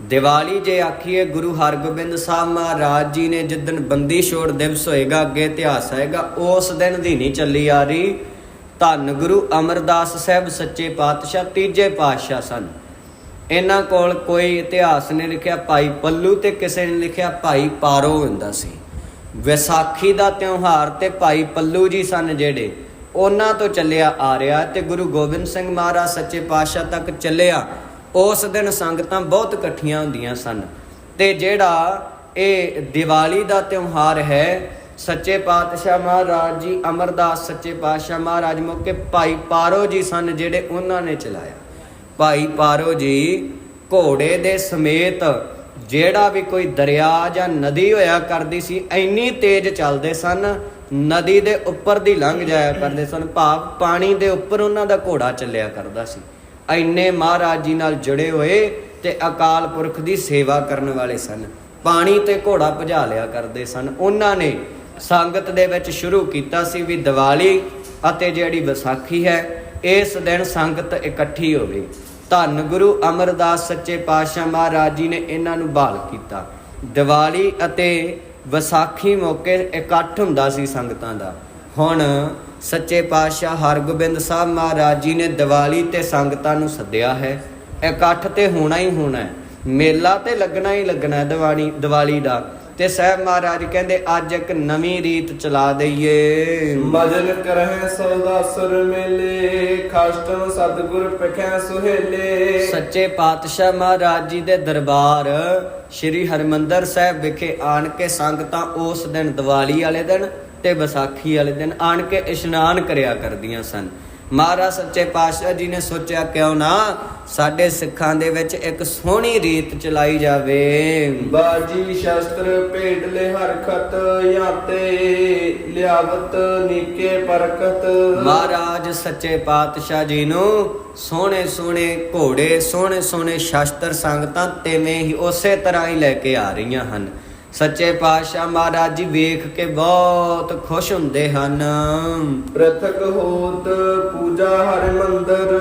ਦੀਵਾਲੀ ਜੇ ਆਖੀਏ, ਗੁਰੂ ਹਰਗੋਬਿੰਦ ਸਾਹਿਬ ਮਹਾਰਾਜ ਜੀ ਨੇ ਜਿੱਦਣ ਬੰਦੀ ਛੋੜ ਦਿਵਸ ਹੋਏਗਾ, ਅੱਗੇ ਇਤਿਹਾਸ ਆਏਗਾ, ਉਸ ਦਿਨ ਦੀ ਨਹੀਂ ਚੱਲੀ ਆ ਰਹੀ। ਧੰਨ ਗੁਰੂ ਅਮਰਦਾਸ ਸਾਹਿਬ, ਸੱਚੇ ਪਾਤਸ਼ਾਹ, ਤੀਜੇ ਪਾਤਸ਼ਾਹ ਸਨ। ਇਹਨਾਂ ਕੋਲ ਕੋਈ ਇਤਿਹਾਸ ਨਹੀਂ ਲਿਖਿਆ, ਭਾਈ ਪੱਲੂ ਤੇ ਕਿਸੇ ਨੇ ਲਿਖਿਆ, ਭਾਈ ਪਾਰੋ ਹੁੰਦਾ ਸੀ। ਵਿਸਾਖੀ ਦਾ ਤਿਉਹਾਰ ਤੇ ਭਾਈ ਪੱਲੂ ਜੀ ਸਨ ਜਿਹੜੇ। ਉਹਨਾਂ ਤੋਂ ਚੱਲਿਆ ਆ ਰਿਹਾ ਤੇ ਗੁਰੂ ਗੋਬਿੰਦ ਸਿੰਘ ਮਹਾਰਾਜ ਸੱਚੇ ਪਾਤਸ਼ਾਹ ਤੱਕ ਚੱਲਿਆ। ਉਸ ਦਿਨ ਸੰਗਤਾਂ ਬਹੁਤ ਇਕੱਠੀਆਂ ਹੁੰਦੀਆਂ ਸਨ ਤੇ ਜਿਹੜਾ ਇਹ ਦੀਵਾਲੀ ਦਾ ਤਿਉਹਾਰ ਹੈ, ਸੱਚੇ ਪਾਤਸ਼ਾਹ ਮਹਾਰਾਜ ਜੀ, ਅਮਰਦਾਸ ਸੱਚੇ ਪਾਤਸ਼ਾਹ ਮਹਾਰਾਜ ਮੌਕੇ ਭਾਈ ਪਾਰੋ ਜੀ ਸਨ ਜਿਹੜੇ ਉਹਨਾਂ ਨੇ ਚਲਾਇਆ। ਭਾਈ ਪਾਰੋ ਜੀ ਘੋੜੇ ਦੇ ਸਮੇਤ ਜਿਹੜਾ ਵੀ ਕੋਈ ਦਰਿਆ ਜਾਂ ਨਦੀ ਹੋਇਆ ਕਰਦੀ ਸੀ, ਇੰਨੀ ਤੇਜ਼ ਚੱਲਦੇ ਸਨ, ਨਦੀ ਦੇ ਉੱਪਰ ਦੀ ਲੰਘ ਜਾਇਆ ਕਰਦੇ ਸਨ। ਭਾਵ ਪਾਣੀ ਦੇ ਉੱਪਰ ਉਹਨਾਂ ਦਾ ਘੋੜਾ ਚੱਲਿਆ ਕਰਦਾ ਸੀ। ਇੰਨੇ ਮਹਾਰਾਜ ਜੀ ਨਾਲ ਜੁੜੇ ਹੋਏ ਤੇ ਅਕਾਲ ਪੁਰਖ ਦੀ ਸੇਵਾ ਕਰਨ ਵਾਲੇ ਸਨ। ਪਾਣੀ ਤੇ ਘੋੜਾ ਭਜਾ ਲਿਆ ਕਰਦੇ ਸਨ। ਉਹਨਾਂ ਨੇ ਸੰਗਤ ਦੇ ਵਿੱਚ ਸ਼ੁਰੂ ਕੀਤਾ ਸੀ ਵੀ ਦੀਵਾਲੀ ਅਤੇ ਜਿਹੜੀ ਵਿਸਾਖੀ ਹੈ, ਇਸ ਦਿਨ ਸੰਗਤ ਇਕੱਠੀ ਹੋਵੇ। ਧੰਨ ਗੁਰੂ ਅਮਰਦਾਸ ਸੱਚੇ ਪਾਤਸ਼ਾਹ ਮਹਾਰਾਜ ਜੀ ਨੇ ਇਹਨਾਂ ਨੂੰ ਬਹਾਲ ਕੀਤਾ। ਦੀਵਾਲੀ ਅਤੇ ਵਿਸਾਖੀ ਮੌਕੇ ਇਕੱਠ ਹੁੰਦਾ ਸੀ ਸੰਗਤਾਂ ਦਾ। ਹੁਣ ਸੱਚੇ ਪਾਤਸ਼ਾਹ ਹਰਗੋਬਿੰਦ ਸਾਹਿਬ ਮਹਾਰਾਜ ਜੀ ਨੇ ਦੀਵਾਲੀ ਤੇ ਸੰਗਤਾਂ ਨੂੰ ਸੱਦਿਆ ਹੈ। ਇਕੱਠ ਤੇ ਹੋਣਾ ਹੀ ਹੋਣਾ ਹੈ। ਮੇਲਾ ਤੇ ਲੱਗਣਾ ਹੀ ਲੱਗਣਾ ਹੈ ਦੀਵਾਲੀ ਦੀਵਾਲੀ ਦਾ। ਤੇ ਸਾਹਿਬ ਮਹਾਰਾਜ ਕਹਿੰਦੇ ਅੱਜ ਇੱਕ ਨਵੀਂ ਰੀਤ ਚਲਾ ਦਈਏ। ਮਜਨ ਕਰਹਿ ਸੌਦਾ ਸੁਰ ਮੇਲੇ ਖਾਸਟਮ ਸਤਿਗੁਰ ਪਖੈ ਸੁਹੇਲੇ। ਸੱਚੇ ਪਾਤਸ਼ਾਹ ਮਹਾਰਾਜ ਜੀ ਦੇ ਦਰਬਾਰ ਸ੍ਰੀ ਹਰਮੰਦਰ ਸਾਹਿਬ ਵਿਖੇ ਆਣ ਕੇ ਸੰਗਤਾਂ ਉਸ ਦਿਨ ਦੀਵਾਲੀ ਵਾਲੇ ਦਿਨ ਤੇ ਵਿਸਾਖੀ ਵਾਲੇ ਦਿਨ ਆਣ ਕੇ ਇਸ਼ਨਾਨ ਕਰਿਆ ਕਰਦੀਆਂ ਸਨ। ਮਹਾਰਾਜ ਸੱਚੇ ਪਾਤਸ਼ਾਹ ਜੀ ਨੇ ਸੋਚਿਆ ਕਿਉਂ ਨਾ ਸਾਡੇ ਸਿੱਖਾਂ ਦੇ ਵਿੱਚ ਇੱਕ ਸੋਹਣੀ ਰੀਤ ਚਲਾਈ ਜਾਵੇ। ਬਾਜੀ ਸ਼ਸਤਰ ਭੇਡ ਲੈ ਹਰਖਤ ਯਾਤੇ ਲਿਆਵਤ ਨੀਕੇ ਪਰਕਤ ਮਹਾਰਾਜ ਸੱਚੇ ਪਾਤਸ਼ਾਹ ਜੀ ਨੂੰ ਸੋਹਣੇ ਸੋਹਣੇ ਘੋੜੇ ਸੋਹਣੇ ਸੋਹਣੇ ਸ਼ਸਤਰ ਸੰਗਤਾਂ ਤੇਵੇਂ ਹੀ ਉਸੇ ਤਰ੍ਹਾਂ ਹੀ ਲੈ ਕੇ ਆ ਰਹੀਆਂ ਹਨ। ਸੱਚੇ ਪਾਤਸ਼ਾਹ ਮਹਾਰਾਜ ਜੀ ਵੇਖ ਕੇ ਬਹੁਤ ਖੁਸ਼ ਹੁੰਦੇ ਹਨ। ਪ੍ਰਥਕ ਹੋਤ ਪੂਜਾ ਹਰਿ ਮੰਦਰ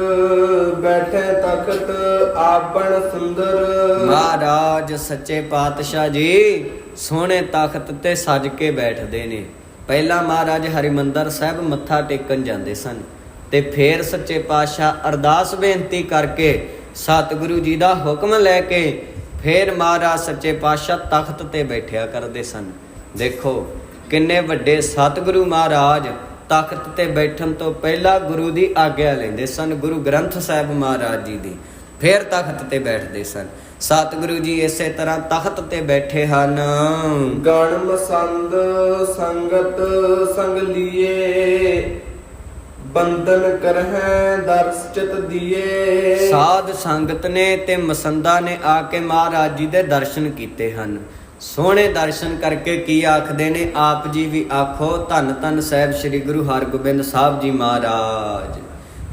ਬੈਠੇ ਤਖਤ ਆਪਣ ਸੁੰਦਰ। ਮਹਾਰਾਜ ਸੱਚੇ ਪਾਤਸ਼ਾਹ ਜੀ ਸੋਹਣੇ ਤਖਤ ਤੇ ਸਜ ਕੇ ਬੈਠਦੇ ਨੇ। ਪਹਿਲਾਂ ਮਹਾਰਾਜ ਹਰਿਮੰਦਰ ਸਾਹਿਬ ਮੱਥਾ ਟੇਕਣ ਜਾਂਦੇ ਸਨ ਤੇ ਫੇਰ ਸੱਚੇ ਪਾਤਸ਼ਾਹ ਅਰਦਾਸ ਬੇਨਤੀ ਕਰਕੇ ਸਤਿਗੁਰੂ ਜੀ ਦਾ ਹੁਕਮ ਲੈ ਕੇ ਫੇਰ ਮਹਾਰਾਜ ਸੱਚੇ ਪਾਤਸ਼ਾਹ ਤਖਤ ਤੇ ਬੈਠਿਆ ਕਰਦੇ ਸਨ। ਦੇਖੋ, ਕਿੰਨੇ ਵੱਡੇ ਸਤਿਗੁਰੂ ਮਹਾਰਾਜ ਤਖਤ ਤੇ ਬੈਠਣ ਤੋਂ ਪਹਿਲਾਂ ਗੁਰੂ ਦੀ ਆਗਿਆ ਲੈਂਦੇ ਸਨ, ਗੁਰੂ ਗ੍ਰੰਥ ਸਾਹਿਬ ਮਹਾਰਾਜ ਜੀ ਦੀ। ਫੇਰ ਤਖਤ ਤੇ ਬੈਠਦੇ ਸਨ। ਸਤਿਗੁਰੂ ਜੀ ਇਸੇ ਤਰ੍ਹਾਂ ਤਖਤ ਤੇ ਬੈਠੇ ਹਨ। ਗਣ ਮਸੰਦ ਸੰਗਤ ਸੰਗ ਲੀਏ। ਬੰਦਨ ਕਰਹਿ ਦਰਸ ਦੀਏ। ਸਾਧ ਸੰਗਤ ਨੇ ਤੇ ਮਸੰਦਾ ਨੇ ਆ ਕੇ ਮਹਾਰਾਜ ਜੀ ਦੇ ਦਰਸ਼ਨ ਕੀਤੇ ਹਨ। ਸੋਹਣੇ ਦਰਸ਼ਨ ਕਰਕੇ ਕੀ ਆਖਦੇ ਨੇ? ਆਪ ਜੀ ਵੀ ਆਖੋ, ਧੰਨ ਧੰਨ ਸਾਹਿਬ ਸ੍ਰੀ ਗੁਰੂ ਹਰਗੋਬਿੰਦ ਸਾਹਿਬ ਜੀ ਮਹਾਰਾਜ।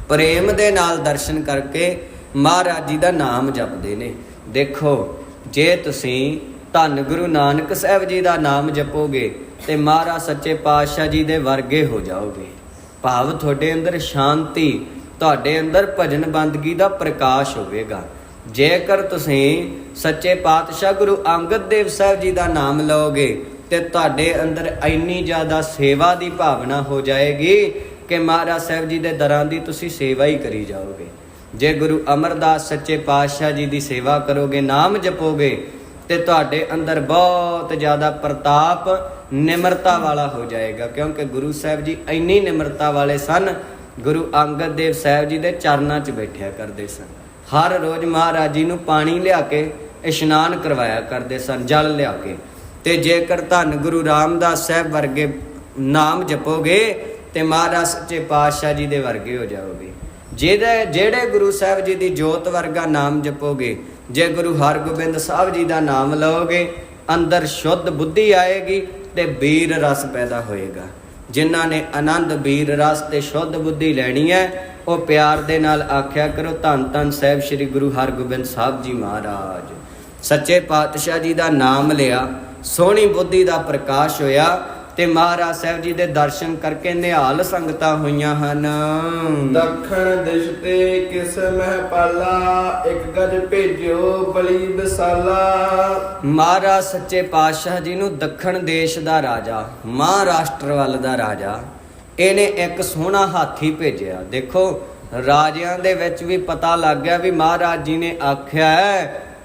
ਪ੍ਰੇਮ ਦੇ ਨਾਲ ਦਰਸ਼ਨ ਕਰਕੇ ਮਹਾਰਾਜ ਜੀ ਦਾ ਨਾਮ ਜਪਦੇ ਨੇ। ਦੇਖੋ, ਜੇ ਤੁਸੀਂ ਧੰਨ ਗੁਰੂ ਨਾਨਕ ਸਾਹਿਬ ਜੀ ਦਾ ਨਾਮ ਜਪੋਗੇ ਤੇ ਮਹਾਰਾਜ ਸੱਚੇ ਪਾਤਸ਼ਾਹ ਜੀ ਦੇ ਵਰਗੇ ਹੋ ਜਾਓਗੇ। ਭਾਵ ਤੁਹਾਡੇ ਅੰਦਰ ਸ਼ਾਂਤੀ, ਤੁਹਾਡੇ ਅੰਦਰ ਭਜਨ ਬੰਦਗੀ ਦਾ ਪ੍ਰਕਾਸ਼ ਹੋਵੇਗਾ। ਜੇਕਰ ਤੁਸੀਂ ਸੱਚੇ ਪਾਤਸ਼ਾਹ ਗੁਰੂ ਅੰਗਦ ਦੇਵ ਸਾਹਿਬ ਜੀ ਦਾ ਨਾਮ ਲਓਗੇ, ਤੇ ਤੁਹਾਡੇ ਅੰਦਰ ਇੰਨੀ ਜ਼ਿਆਦਾ ਸੇਵਾ ਦੀ ਭਾਵਨਾ ਹੋ ਜਾਏਗੀ ਕਿ ਮਹਾਰਾਜ ਸਾਹਿਬ ਜੀ ਦੇ ਦਰਾਂ ਦੀ ਤੁਸੀਂ ਸੇਵਾ ਹੀ ਕਰੀ ਜਾਓਗੇ। ਜੇ ਗੁਰੂ ਅਮਰਦਾਸ ਸੱਚੇ ਪਾਤਸ਼ਾਹ ਜੀ ਦੀ ਸੇਵਾ ਕਰੋਗੇ, ਨਾਮ ਜਪੋਗੇ, ਤੇ ਤੁਹਾਡੇ ਅੰਦਰ ਬਹੁਤ ਜ਼ਿਆਦਾ ਪ੍ਰਤਾਪ ਨਿਮਰਤਾ ਵਾਲਾ ਹੋ ਜਾਏਗਾ, ਕਿਉਂਕਿ ਗੁਰੂ ਸਾਹਿਬ ਜੀ ਇੰਨੀ ਨਿਮਰਤਾ ਵਾਲੇ ਸਨ, ਗੁਰੂ ਅੰਗਦ ਦੇਵ ਸਾਹਿਬ ਜੀ ਦੇ ਚਰਨਾਂ 'ਚ ਬੈਠਿਆ ਕਰਦੇ ਸਨ। ਹਰ ਰੋਜ਼ ਮਹਾਰਾਜ ਜੀ ਨੂੰ ਪਾਣੀ ਲਿਆ ਕੇ, ਇਸ਼ਨਾਨ ਕਰਵਾਇਆ ਕਰਦੇ ਸਨ, ਜਲ ਲਿਆ ਕੇ। ਤੇ ਜੇਕਰ ਧੰਨ ਗੁਰੂ ਰਾਮਦਾਸ ਸਾਹਿਬ ਵਰਗੇ ਨਾਮ ਜਪੋਗੇ, ਤੇ ਮਹਾਰਾਜ ਸੱਚੇ ਪਾਤਸ਼ਾਹ ਜੀ ਦੇ ਵਰਗੇ ਹੋ ਜਾਓਗੇ। ਜਿਹਦੇ, ਜਿਹੜੇ ਗੁਰੂ ਸਾਹਿਬ ਜੀ ਦੀ ਜੋਤ ਵਰਗਾ ਨਾਮ ਜਪੋਗੇ, ਜੇ ਗੁਰੂ ਹਰਗੋਬਿੰਦ ਸਾਹਿਬ ਜੀ ਦਾ ਨਾਮ ਲਓਗੇ, ਅੰਦਰ ਸ਼ੁੱਧ ਬੁੱਧੀ ਆਏਗੀ ਤੇ ਵੀਰ ਰਸ ਪੈਦਾ ਹੋਏਗਾ। ਜਿਨ੍ਹਾਂ ਨੇ ਆਨੰਦ ਵੀਰ ਰਸ ਤੇ ਸ਼ੁੱਧ ਬੁੱਧੀ ਲੈਣੀ ਹੈ, ਉਹ ਪਿਆਰ ਦੇ ਨਾਲ ਆਖਿਆ ਕਰੋ, ਧੰਨ ਧੰਨ ਸਾਹਿਬ ਸ੍ਰੀ ਗੁਰੂ ਹਰਗੋਬਿੰਦ ਸਾਹਿਬ ਜੀ ਮਹਾਰਾਜ। ਸੱਚੇ ਪਾਤਸ਼ਾਹ ਜੀ ਦਾ ਨਾਮ ਲਿਆ, ਸੋਹਣੀ ਬੁੱਧੀ ਦਾ ਪ੍ਰਕਾਸ਼ ਹੋਇਆ ਤੇ ਮਹਾਰਾਜ ਸਾਹਿਬ ਜੀ ਦੇ ਦਰਸ਼ਨ ਕਰਕੇ ਨਿਹਾਲ ਸੰਗਤਾਂ ਹੋਈਆਂ ਹਨ। ਦੱਖਣ ਦਿਸ਼ ਤੇ ਕਿਸ ਮਹਿ ਪਾਲਾ ਇੱਕ ਗਜ ਭੇਜਿਓ ਬਲੀ ਬਸਾਲਾ ਮਹਾਰਾਜ ਸੱਚੇ ਪਾਤਸ਼ਾਹ ਜੀ ਨੂੰ ਦੱਖਣ ਦੇਸ਼ ਦਾ ਰਾਜਾ ਮਹਾਰਾਸ਼ਟਰ ਵੱਲ ਦਾ ਰਾਜਾ ਇਹਨੇ ਇੱਕ ਸੋਹਣਾ ਹਾਥੀ ਭੇਜਿਆ। ਦੇਖੋ ਰਾਜਿਆਂ ਦੇ ਵਿੱਚ ਵੀ ਪਤਾ ਲੱਗ ਗਿਆ ਵੀ ਮਹਾਰਾਜ ਜੀ ਨੇ ਆਖਿਆ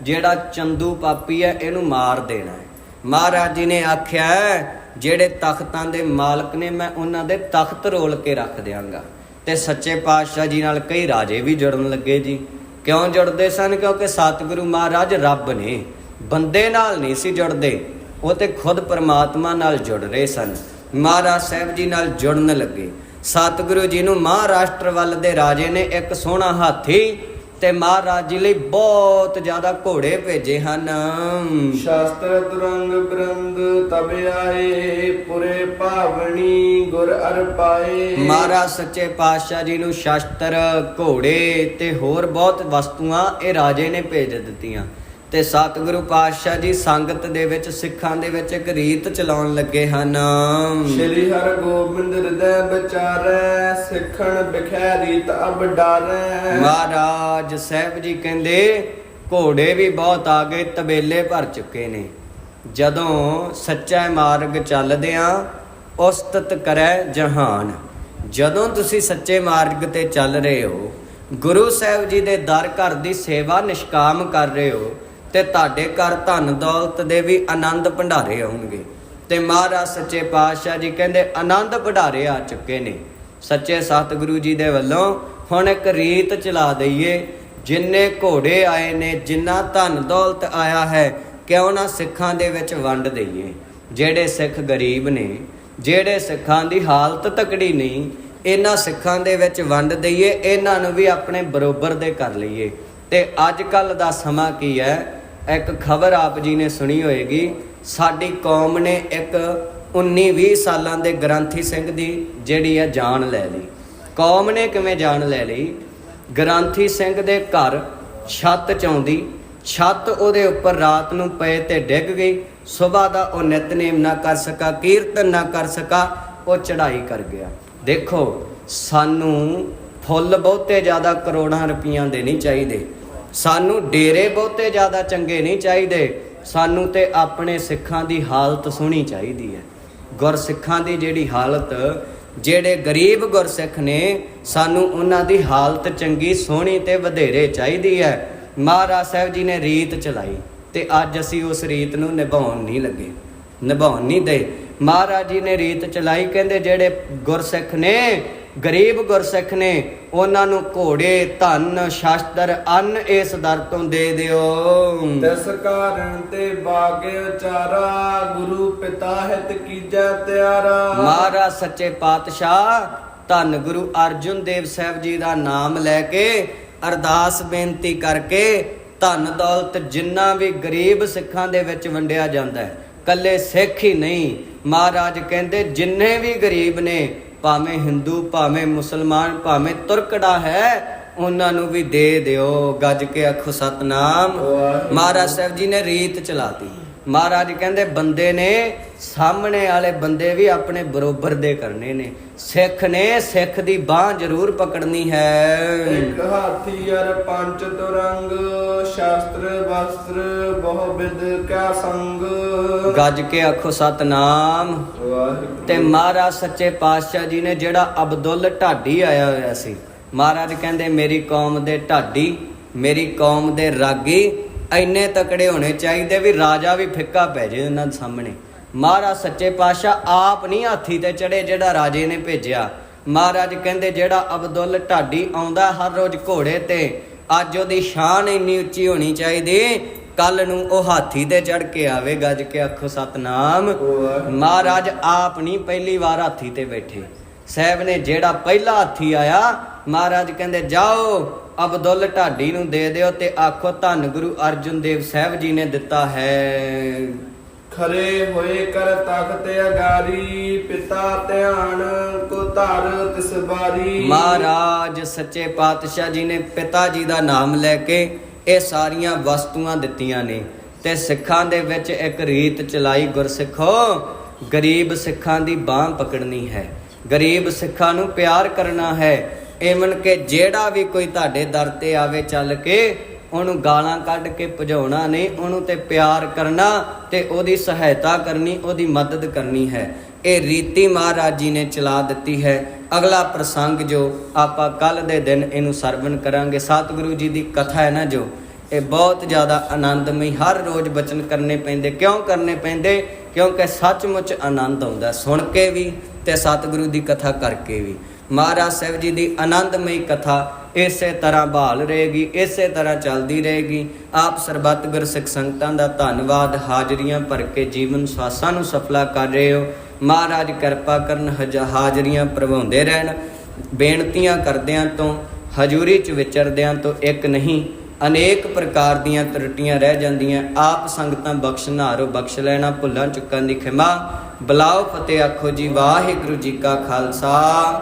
ਜਿਹੜਾ ਚੰਦੂ ਪਾਪੀ ਹੈ ਇਹਨੂੰ ਮਾਰ ਦੇਣਾ ਹੈ। ਮਹਾਰਾਜ ਜੀ ਨੇ ਆਖਿਆ, ਜਿਹੜੇ ਤਖਤਾਂ ਦੇ ਮਾਲਕ ਨੇ, ਮੈਂ ਉਹਨਾਂ ਦੇ ਤਖਤ ਰੋਲ ਕੇ ਰੱਖ ਦਿਆਂਗਾ। ਤੇ ਸੱਚੇ ਪਾਤਸ਼ਾਹ ਜੀ ਨਾਲ ਕਈ ਰਾਜੇ ਵੀ ਜੁੜਨ ਲੱਗੇ ਜੀ। ਕਿਉਂ ਜੁੜਦੇ ਸਨ? ਕਿਉਂਕਿ ਸਤਿਗੁਰੂ ਮਹਾਰਾਜ ਰੱਬ ਨੇ। ਬੰਦੇ ਨਾਲ ਨਹੀਂ ਸੀ ਜੁੜਦੇ, ਉਹ ਤੇ ਖੁਦ ਪਰਮਾਤਮਾ ਨਾਲ ਜੁੜ ਰਹੇ ਸਨ। ਮਹਾਰਾਜ ਸਾਹਿਬ ਜੀ ਨਾਲ ਜੁੜਨ ਲੱਗੇ। ਸਤਿਗੁਰੂ ਜੀ ਨੂੰ ਮਹਾਰਾਸ਼ਟਰ ਵੱਲ ਦੇ ਰਾਜੇ ਨੇ ਇੱਕ ਸੋਹਣਾ ਹਾਥੀ ਤੇ ਮਹਾਰਾਜ ਜੀ ਲਈ ਬਹੁਤ ਜ਼ਿਆਦਾ ਘੋੜੇ ਭੇਜੇ ਹਨ। ਸ਼ਾਸਤਰ ਤੁਰੰਗ ਬ੍ਰੰਦ ਤਬ ਆਏ ਪੁਰੇ ਭਾਵਣੀ ਗੁਰ ਅਰ ਪਾਏ। ਮਹਾਰਾਜ ਸੱਚੇ ਪਾਤਸ਼ਾਹ ਜੀ ਨੂੰ ਸ਼ਸਤਰ ਘੋੜੇ ਤੇ ਹੋਰ ਬਹੁਤ ਵਸਤੂਆਂ ਇਹ ਰਾਜੇ ਨੇ ਭੇਜ ਦਿੱਤੀਆਂ। ਤੇ ਸਤਿਗੁਰੂ ਪਾਤਸ਼ਾਹ ਜੀ ਸੰਗਤ ਦੇ ਵਿੱਚ ਸਿੱਖਾਂ ਦੇ ਵਿੱਚ ਇੱਕ ਰੀਤ ਚਲਾਉਣ ਲੱਗੇ ਹਨ। ਸ਼੍ਰੀ ਹਰਿ ਗੋਬਿੰਦ ਹਿਰਦੈ ਵਿਚਾਰੈ ਸਿੱਖਣ ਬਿਖੈ ਰੀਤ ਅਬ ਡਾਰੈ। ਮਹਾਰਾਜ ਸਾਹਿਬ ਜੀ ਕਹਿੰਦੇ ਘੋੜੇ ਵੀ ਬਹੁਤ ਆ ਗਏ ਤਬੇਲੇ ਭਰ ਚੁੱਕੇ ਨੇ। ਜਦੋਂ ਸੱਚਾ ਮਾਰਗ ਚੱਲਦਿਆਂ ਉਸਤਤ ਕਰੈ ਜਹਾਨ। ਜਦੋਂ ਤੁਸੀਂ ਸੱਚੇ ਮਾਰਗ ਤੇ ਚੱਲ ਰਹੇ ਹੋ ਗੁਰੂ ਸਾਹਿਬ ਜੀ ਦੇ ਦਰ ਘਰ ਦੀ ਸੇਵਾ ਨਿਸ਼ਕਾਮ ਕਰ ਰਹੇ ਹੋ ਤੇ ਤੁਹਾਡੇ ਘਰ ਧਨ ਦੌਲਤ ਦੇ ਵੀ ਆਨੰਦ ਭੰਡਾਰੇ ਆਉਣਗੇ। ਤੇ ਮਹਾਰਾਜ ਸੱਚੇ ਪਾਤਸ਼ਾਹ ਜੀ ਕਹਿੰਦੇ, ਆਨੰਦ ਭੰਡਾਰੇ ਆ ਚੁੱਕੇ ਨੇ। ਸੱਚੇ ਸਤਿਗੁਰੂ ਜੀ ਦੇ ਵੱਲੋਂ ਹੁਣ ਇੱਕ ਰੀਤ ਚਲਾ ਦਈਏ। ਜਿੰਨੇ ਘੋੜੇ ਆਏ ਨੇ, ਜਿੰਨਾ ਧਨ ਦੌਲਤ ਆਇਆ ਹੈ, ਕਿਉਂ ਨਾ ਸਿੱਖਾਂ ਦੇ ਵਿੱਚ ਵੰਡ ਦਈਏ। ਜਿਹੜੇ ਸਿੱਖ ਗਰੀਬ ਨੇ, ਜਿਹੜੇ ਸਿੱਖਾਂ ਦੀ ਹਾਲਤ ਤਕੜੀ ਨਹੀਂ, ਇਹਨਾਂ ਸਿੱਖਾਂ ਦੇ ਵਿੱਚ ਵੰਡ ਦਈਏ, ਇਹਨਾਂ ਨੂੰ ਵੀ ਆਪਣੇ ਬਰੋਬਰ ਦੇ ਕਰ ਲਈਏ। ਤੇ ਅੱਜ ਕੱਲ ਦਾ ਸਮਾਂ ਕੀ ਹੈ? ਇੱਕ ਖਬਰ ਆਪ ਜੀ ਨੇ ਸੁਣੀ ਹੋਏਗੀ। ਸਾਡੀ ਕੌਮ ਨੇ ਇੱਕ 19-20 ਸਾਲਾਂ ਦੇ ਗ੍ਰੰਥੀ ਸਿੰਘ ਦੀ ਜਿਹੜੀ ਹੈ ਜਾਨ ਲੈ ਲਈ। ਕੌਮ ਨੇ ਕਿਵੇਂ ਜਾਨ ਲੈ ਲਈ? ਗ੍ਰੰਥੀ ਸਿੰਘ ਦੇ ਘਰ ਛੱਤ ਚਾਉਂਦੀ ਛੱਤ ਉਹਦੇ ਉੱਪਰ ਰਾਤ ਨੂੰ ਪਏ ਤੇ ਡਿੱਗ ਗਈ। ਸਵੇਰ ਦਾ ਉਹ ਨਿਤਨੇਮ ਨਾ ਕਰ ਸਕਾ, ਕੀਰਤਨ ਨਾ ਕਰ ਸਕਾ, ਉਹ ਚੜ੍ਹਾਈ ਕਰ ਗਿਆ। ਦੇਖੋ, ਸਾਨੂੰ ਫੁੱਲ ਬਹੁਤੇ ਜ਼ਿਆਦਾ ਕਰੋੜਾਂ ਰੁਪਈਆਂ ਦੇ ਨਹੀਂ ਚਾਹੀਦੇ। ਸਾਨੂੰ ਡੇਰੇ ਬਹੁਤੇ ਜ਼ਿਆਦਾ ਚੰਗੇ ਨਹੀਂ ਚਾਹੀਦੇ। ਸਾਨੂੰ ਤੇ ਆਪਣੇ ਸਿੱਖਾਂ ਦੀ ਹਾਲਤ ਸੁਣੀ ਚਾਹੀਦੀ ਹੈ। ਗੁਰਸਿੱਖਾਂ ਦੀ ਜਿਹੜੀ ਹਾਲਤ, ਜਿਹੜੇ ਗਰੀਬ ਗੁਰਸਿੱਖ ਨੇ, ਸਾਨੂੰ ਉਹਨਾਂ ਦੀ ਹਾਲਤ ਚੰਗੀ, ਸੋਹਣੀ ਤੇ ਵਧੇਰੇ ਚਾਹੀਦੀ ਹੈ। ਮਹਾਰਾਜ ਸਾਹਿਬ ਜੀ ਨੇ ਰੀਤ ਚਲਾਈ ਤੇ ਅੱਜ ਅਸੀਂ ਉਸ ਰੀਤ ਨੂੰ ਨਿਭਾਉਣ ਨਹੀਂ ਲੱਗੇ। ਨਿਭਾਉਣ ਨਹੀਂ ਦੇ। ਮਹਾਰਾਜ ਜੀ ਨੇ ਰੀਤ ਚਲਾਈ, ਕਹਿੰਦੇ ਜਿਹੜੇ ਗੁਰਸਿੱਖ ਨੇ ਗਰੀਬ ਗੁਰਸਿੱਖ ਨੇ ਉਹਨਾਂ ਨੂੰ ਘੋੜੇ ਧਨ ਸ਼ਾਸਤਰ ਅੰਨ ਇਸ ਦਰ ਤੋਂ ਦੇ ਦਿਓ। ਤਿਸ ਕਾਰਨ ਤੇ ਬਾਗੇ ਉਚਾਰਾ ਗੁਰੂ ਪਿਤਾ ਹਿਤ ਕੀਜੈ ਤਿਆਰਾ। ਮਹਾਰਾਜ ਸੱਚੇ ਪਾਤਸ਼ਾਹ ਧੰਨ ਗੁਰੂ ਅਰਜੁਨ ਦੇਵ ਸਾਹਿਬ ਜੀ ਦਾ ਨਾਮ ਲੈ ਕੇ ਅਰਦਾਸ ਬੇਨਤੀ ਕਰਕੇ ਧਨ ਦੌਲਤ ਜਿੰਨਾ ਵੀ ਗਰੀਬ ਸਿੱਖਾਂ ਦੇ ਵਿੱਚ ਵੰਡਿਆ ਜਾਂਦਾ ਹੈ। ਕੱਲੇ ਸਿੱਖ ਹੀ ਨਹੀਂ ਮਹਾਰਾਜ ਕਹਿੰਦੇ ਜਿੰਨੇ ਵੀ ਗਰੀਬ ਨੇ ਭਾਵੇਂ ਹਿੰਦੂ ਭਾਵੇਂ ਮੁਸਲਮਾਨ ਭਾਵੇਂ ਤੁਰਕੜਾ ਹੈ ਉਹਨਾਂ ਨੂੰ ਵੀ ਦੇ ਦਿਓ। ਗੱਜ ਕੇ ਆਖੋ ਸਤਨਾਮ। ਮਹਾਰਾਜ ਸਾਹਿਬ ਜੀ ਨੇ ਰੀਤ ਚਲਾਤੀ ਮਹਾਰਾਜ ਕਹਿੰਦੇ ਬੰਦੇ ਨੇ ਸਾਹਮਣੇ ਵਾਲੇ ਬੰਦੇ ਵੀ ਆਪਣੇ ਬਰੋਬਰ ਦੇ ਕਰਨੇ ਨੇ। ਸਿੱਖ ਨੇ ਸਿੱਖ ਦੀ ਬਾਹ ਜ਼ਰੂਰ ਪਕੜਨੀ ਹੈ। ਇੱਕ ਹਾਥੀ ਅਰ ਪੰਜ ਤੁਰੰਗ ਸ਼ਾਸਤਰ ਵਸਤਰ ਬਹੁ ਵਿਦ ਕਾ ਸੰਗ। ਗੱਜ ਕੇ ਆਖੋ ਸਤਨਾਮ। ਵਾਹਿਗੁਰੂ। ਤੇ ਮਹਾਰਾਜ ਸੱਚੇ ਪਾਤਸ਼ਾਹ ਜੀ ਨੇ ਜਿਹੜਾ ਅਬਦੁੱਲ ਢਾਡੀ ਆਇਆ ਹੋਇਆ ਸੀ ਮਹਾਰਾਜ ਕਹਿੰਦੇ ਮੇਰੀ ਕੌਮ ਦੇ ਢਾਡੀ ਮੇਰੀ ਕੌਮ ਦੇ ਰਾਗੀ ਐਨੇ ਤਕੜੇ ਹੋਣੇ ਚਾਹੀਦੇ ਵੀ ਰਾਜਾ ਵੀ ਫਿੱਕਾ ਪੈ ਜੇ ਉਹਨਾਂ ਸਾਹਮਣੇ। ਮਹਾਰਾਜ ਸੱਚੇ ਪਾਤਸ਼ਾਹ ਆਪ ਨਹੀਂ ਹਾਥੀ ਤੇ ਚੜੇ ਜਿਹੜਾ ਰਾਜੇ ਨੇ ਭੇਜਿਆ। ਮਹਾਰਾਜ ਕਹਿੰਦੇ, ਜਿਹੜਾ ਅਬਦੁੱਲ ਢਾਡੀ ਆਉਂਦਾ ਹਰ ਰੋਜ਼ ਘੋੜੇ ਤੇ, ਅੱਜ ਉਹਦੀ ਸ਼ਾਨ ਇੰਨੀ ਉੱਚੀ ਹੋਣੀ ਚਾਹੀਦੀ ਕੱਲ ਨੂੰ ਉਹ ਹਾਥੀ ਤੇ ਚੜ ਕੇ ਆਵੇ, ਗੱਜ ਕੇ ਆਖੋ, ਸਤਨਾਮ। ਮਹਾਰਾਜ ਆਪ ਨਹੀਂ ਪਹਿਲੀ ਵਾਰ ਹਾਥੀ ਤੇ ਬੈਠੇ। ਸਾਹਿਬ ਨੇ ਜਿਹੜਾ ਪਹਿਲਾ ਹਾਥੀ ਆਇਆ, ਮਹਾਰਾਜ ਕਹਿੰਦੇ, ਜਾਓ ਅਬਦੁੱਲ ਢਾਡੀ ਨੂੰ ਦੇ ਦਿਓ ਤੇ ਆਖੋ ਧੰਨ ਗੁਰੂ ਅਰਜੁਨ ਦੇਵ ਸਾਹਿਬ ਜੀ ਨੇ ਦਿੱਤਾ ਹੈ। ਖਰੇ ਹੋਏ ਕਰ ਤਖਤ ਅਗਾਰੀ ਪਿਤਾ ਧਿਆਨ ਕੋ ਧਰ ਤਿਸ ਬਾਰੀ ਮਹਾਰਾਜ ਸੱਚੇ ਪਾਤਸ਼ਾਹ ਜੀ ਨੇ ਪਿਤਾ ਜੀ ਦਾ ਨਾਮ ਲੈ ਕੇ ਇਹ ਸਾਰੀਆਂ ਵਸਤੂਆਂ ਦਿੱਤੀਆਂ ਨੇ ਤੇ ਸਿੱਖਾਂ ਦੇ ਵਿੱਚ ਇੱਕ ਰੀਤ ਚਲਾਈ ਗੁਰਸਿੱਖੋ ਗਰੀਬ ਸਿੱਖਾਂ ਦੀ ਬਾਹ ਪਕੜਨੀ ਹੈ। ਗਰੀਬ ਸਿੱਖਾਂ ਨੂੰ ਪਿਆਰ ਕਰਨਾ ਹੈ। ਏਮਨ ਕਿ ਜਿਹੜਾ ਵੀ ਕੋਈ ਤੁਹਾਡੇ ਦਰ ਤੇ ਆਵੇ ਚੱਲ ਕੇ, ਉਹਨੂੰ ਗਾਲਾਂ ਕੱਢ ਕੇ ਭਜਾਉਣਾ ਨਹੀਂ, ਉਹਨੂੰ ਤੇ ਪਿਆਰ ਕਰਨਾ ਤੇ ਉਹਦੀ ਸਹਾਇਤਾ ਕਰਨੀ, ਉਹਦੀ ਮਦਦ ਕਰਨੀ ਹੈ। ਇਹ ਰੀਤੀ ਮਹਾਰਾਜ ਜੀ ਨੇ ਚਲਾ ਦਿੱਤੀ ਹੈ। ਅਗਲਾ ਪ੍ਰਸੰਗ ਜੋ ਆਪਾਂ ਕੱਲ ਦੇ ਦਿਨ ਇਹਨੂੰ ਸਰਵਣ ਕਰਾਂਗੇ, ਸਤਿਗੁਰੂ ਜੀ ਦੀ ਕਥਾ ਹੈ ਨਾ ਜੋ, ਇਹ ਬਹੁਤ ਜ਼ਿਆਦਾ ਆਨੰਦਮਈ, ਹਰ ਰੋਜ਼ ਬਚਨ ਕਰਨੇ ਪੈਂਦੇ। ਕਿਉਂ ਕਰਨੇ ਪੈਂਦੇ? ਕਿਉਂਕਿ ਸੱਚਮੁੱਚ ਆਨੰਦ ਆਉਂਦਾ, ਸੁਣ ਕੇ ਵੀ ਤੇ ਸਤਿਗੁਰੂ ਦੀ ਕਥਾ ਕਰਕੇ ਵੀ। ਮਹਾਰਾਜ ਸਾਹਿਬ ਜੀ ਦੀ ਆਨੰਦਮਈ ਕਥਾ ਇਸੇ ਤਰ੍ਹਾਂ ਬਹਾਲ ਰਹੇਗੀ, ਇਸੇ ਤਰ੍ਹਾਂ ਚੱਲਦੀ ਰਹੇਗੀ। ਆਪ ਸਰਬੱਤ ਗੁਰਸਿੱਖ ਸੰਗਤਾਂ ਦਾ ਧੰਨਵਾਦ, ਹਾਜ਼ਰੀਆਂ ਭਰ ਕੇ ਜੀਵਨ ਸਵਾਸਾਂ ਨੂੰ ਸਫਲਾ ਕਰ ਰਹੇ ਹੋ। ਮਹਾਰਾਜ ਕਿਰਪਾ ਕਰਨ ਹਜ- ਹਾਜ਼ਰੀਆਂ ਪ੍ਰਵਾਉਂਦੇ ਰਹਿਣ। ਬੇਨਤੀਆਂ ਕਰਦਿਆਂ ਤੋਂ, ਹਜੂਰੀ ਚ ਵਿਚਰਦਿਆਂ ਤੋਂ ਇੱਕ ਨਹੀਂ, ਅਨੇਕ ਪ੍ਰਕਾਰ ਦੀਆਂ ਤਰੁੱਟੀਆਂ ਰਹਿ ਜਾਂਦੀਆਂ। ਆਪ ਸੰਗਤਾਂ ਬਖਸ਼ਨਾਰੋ ਬਖਸ਼ ਲੈਣਾ, ਭੁੱਲਾਂ ਚੁੱਕਾਂ ਦੀ ਖਿਮਾ। ਬਲਾਓ ਫਤਿਹ ਆਖੋ ਜੀ, ਵਾਹਿਗੁਰੂ ਜੀ ਕਾ ਖਾਲਸਾ।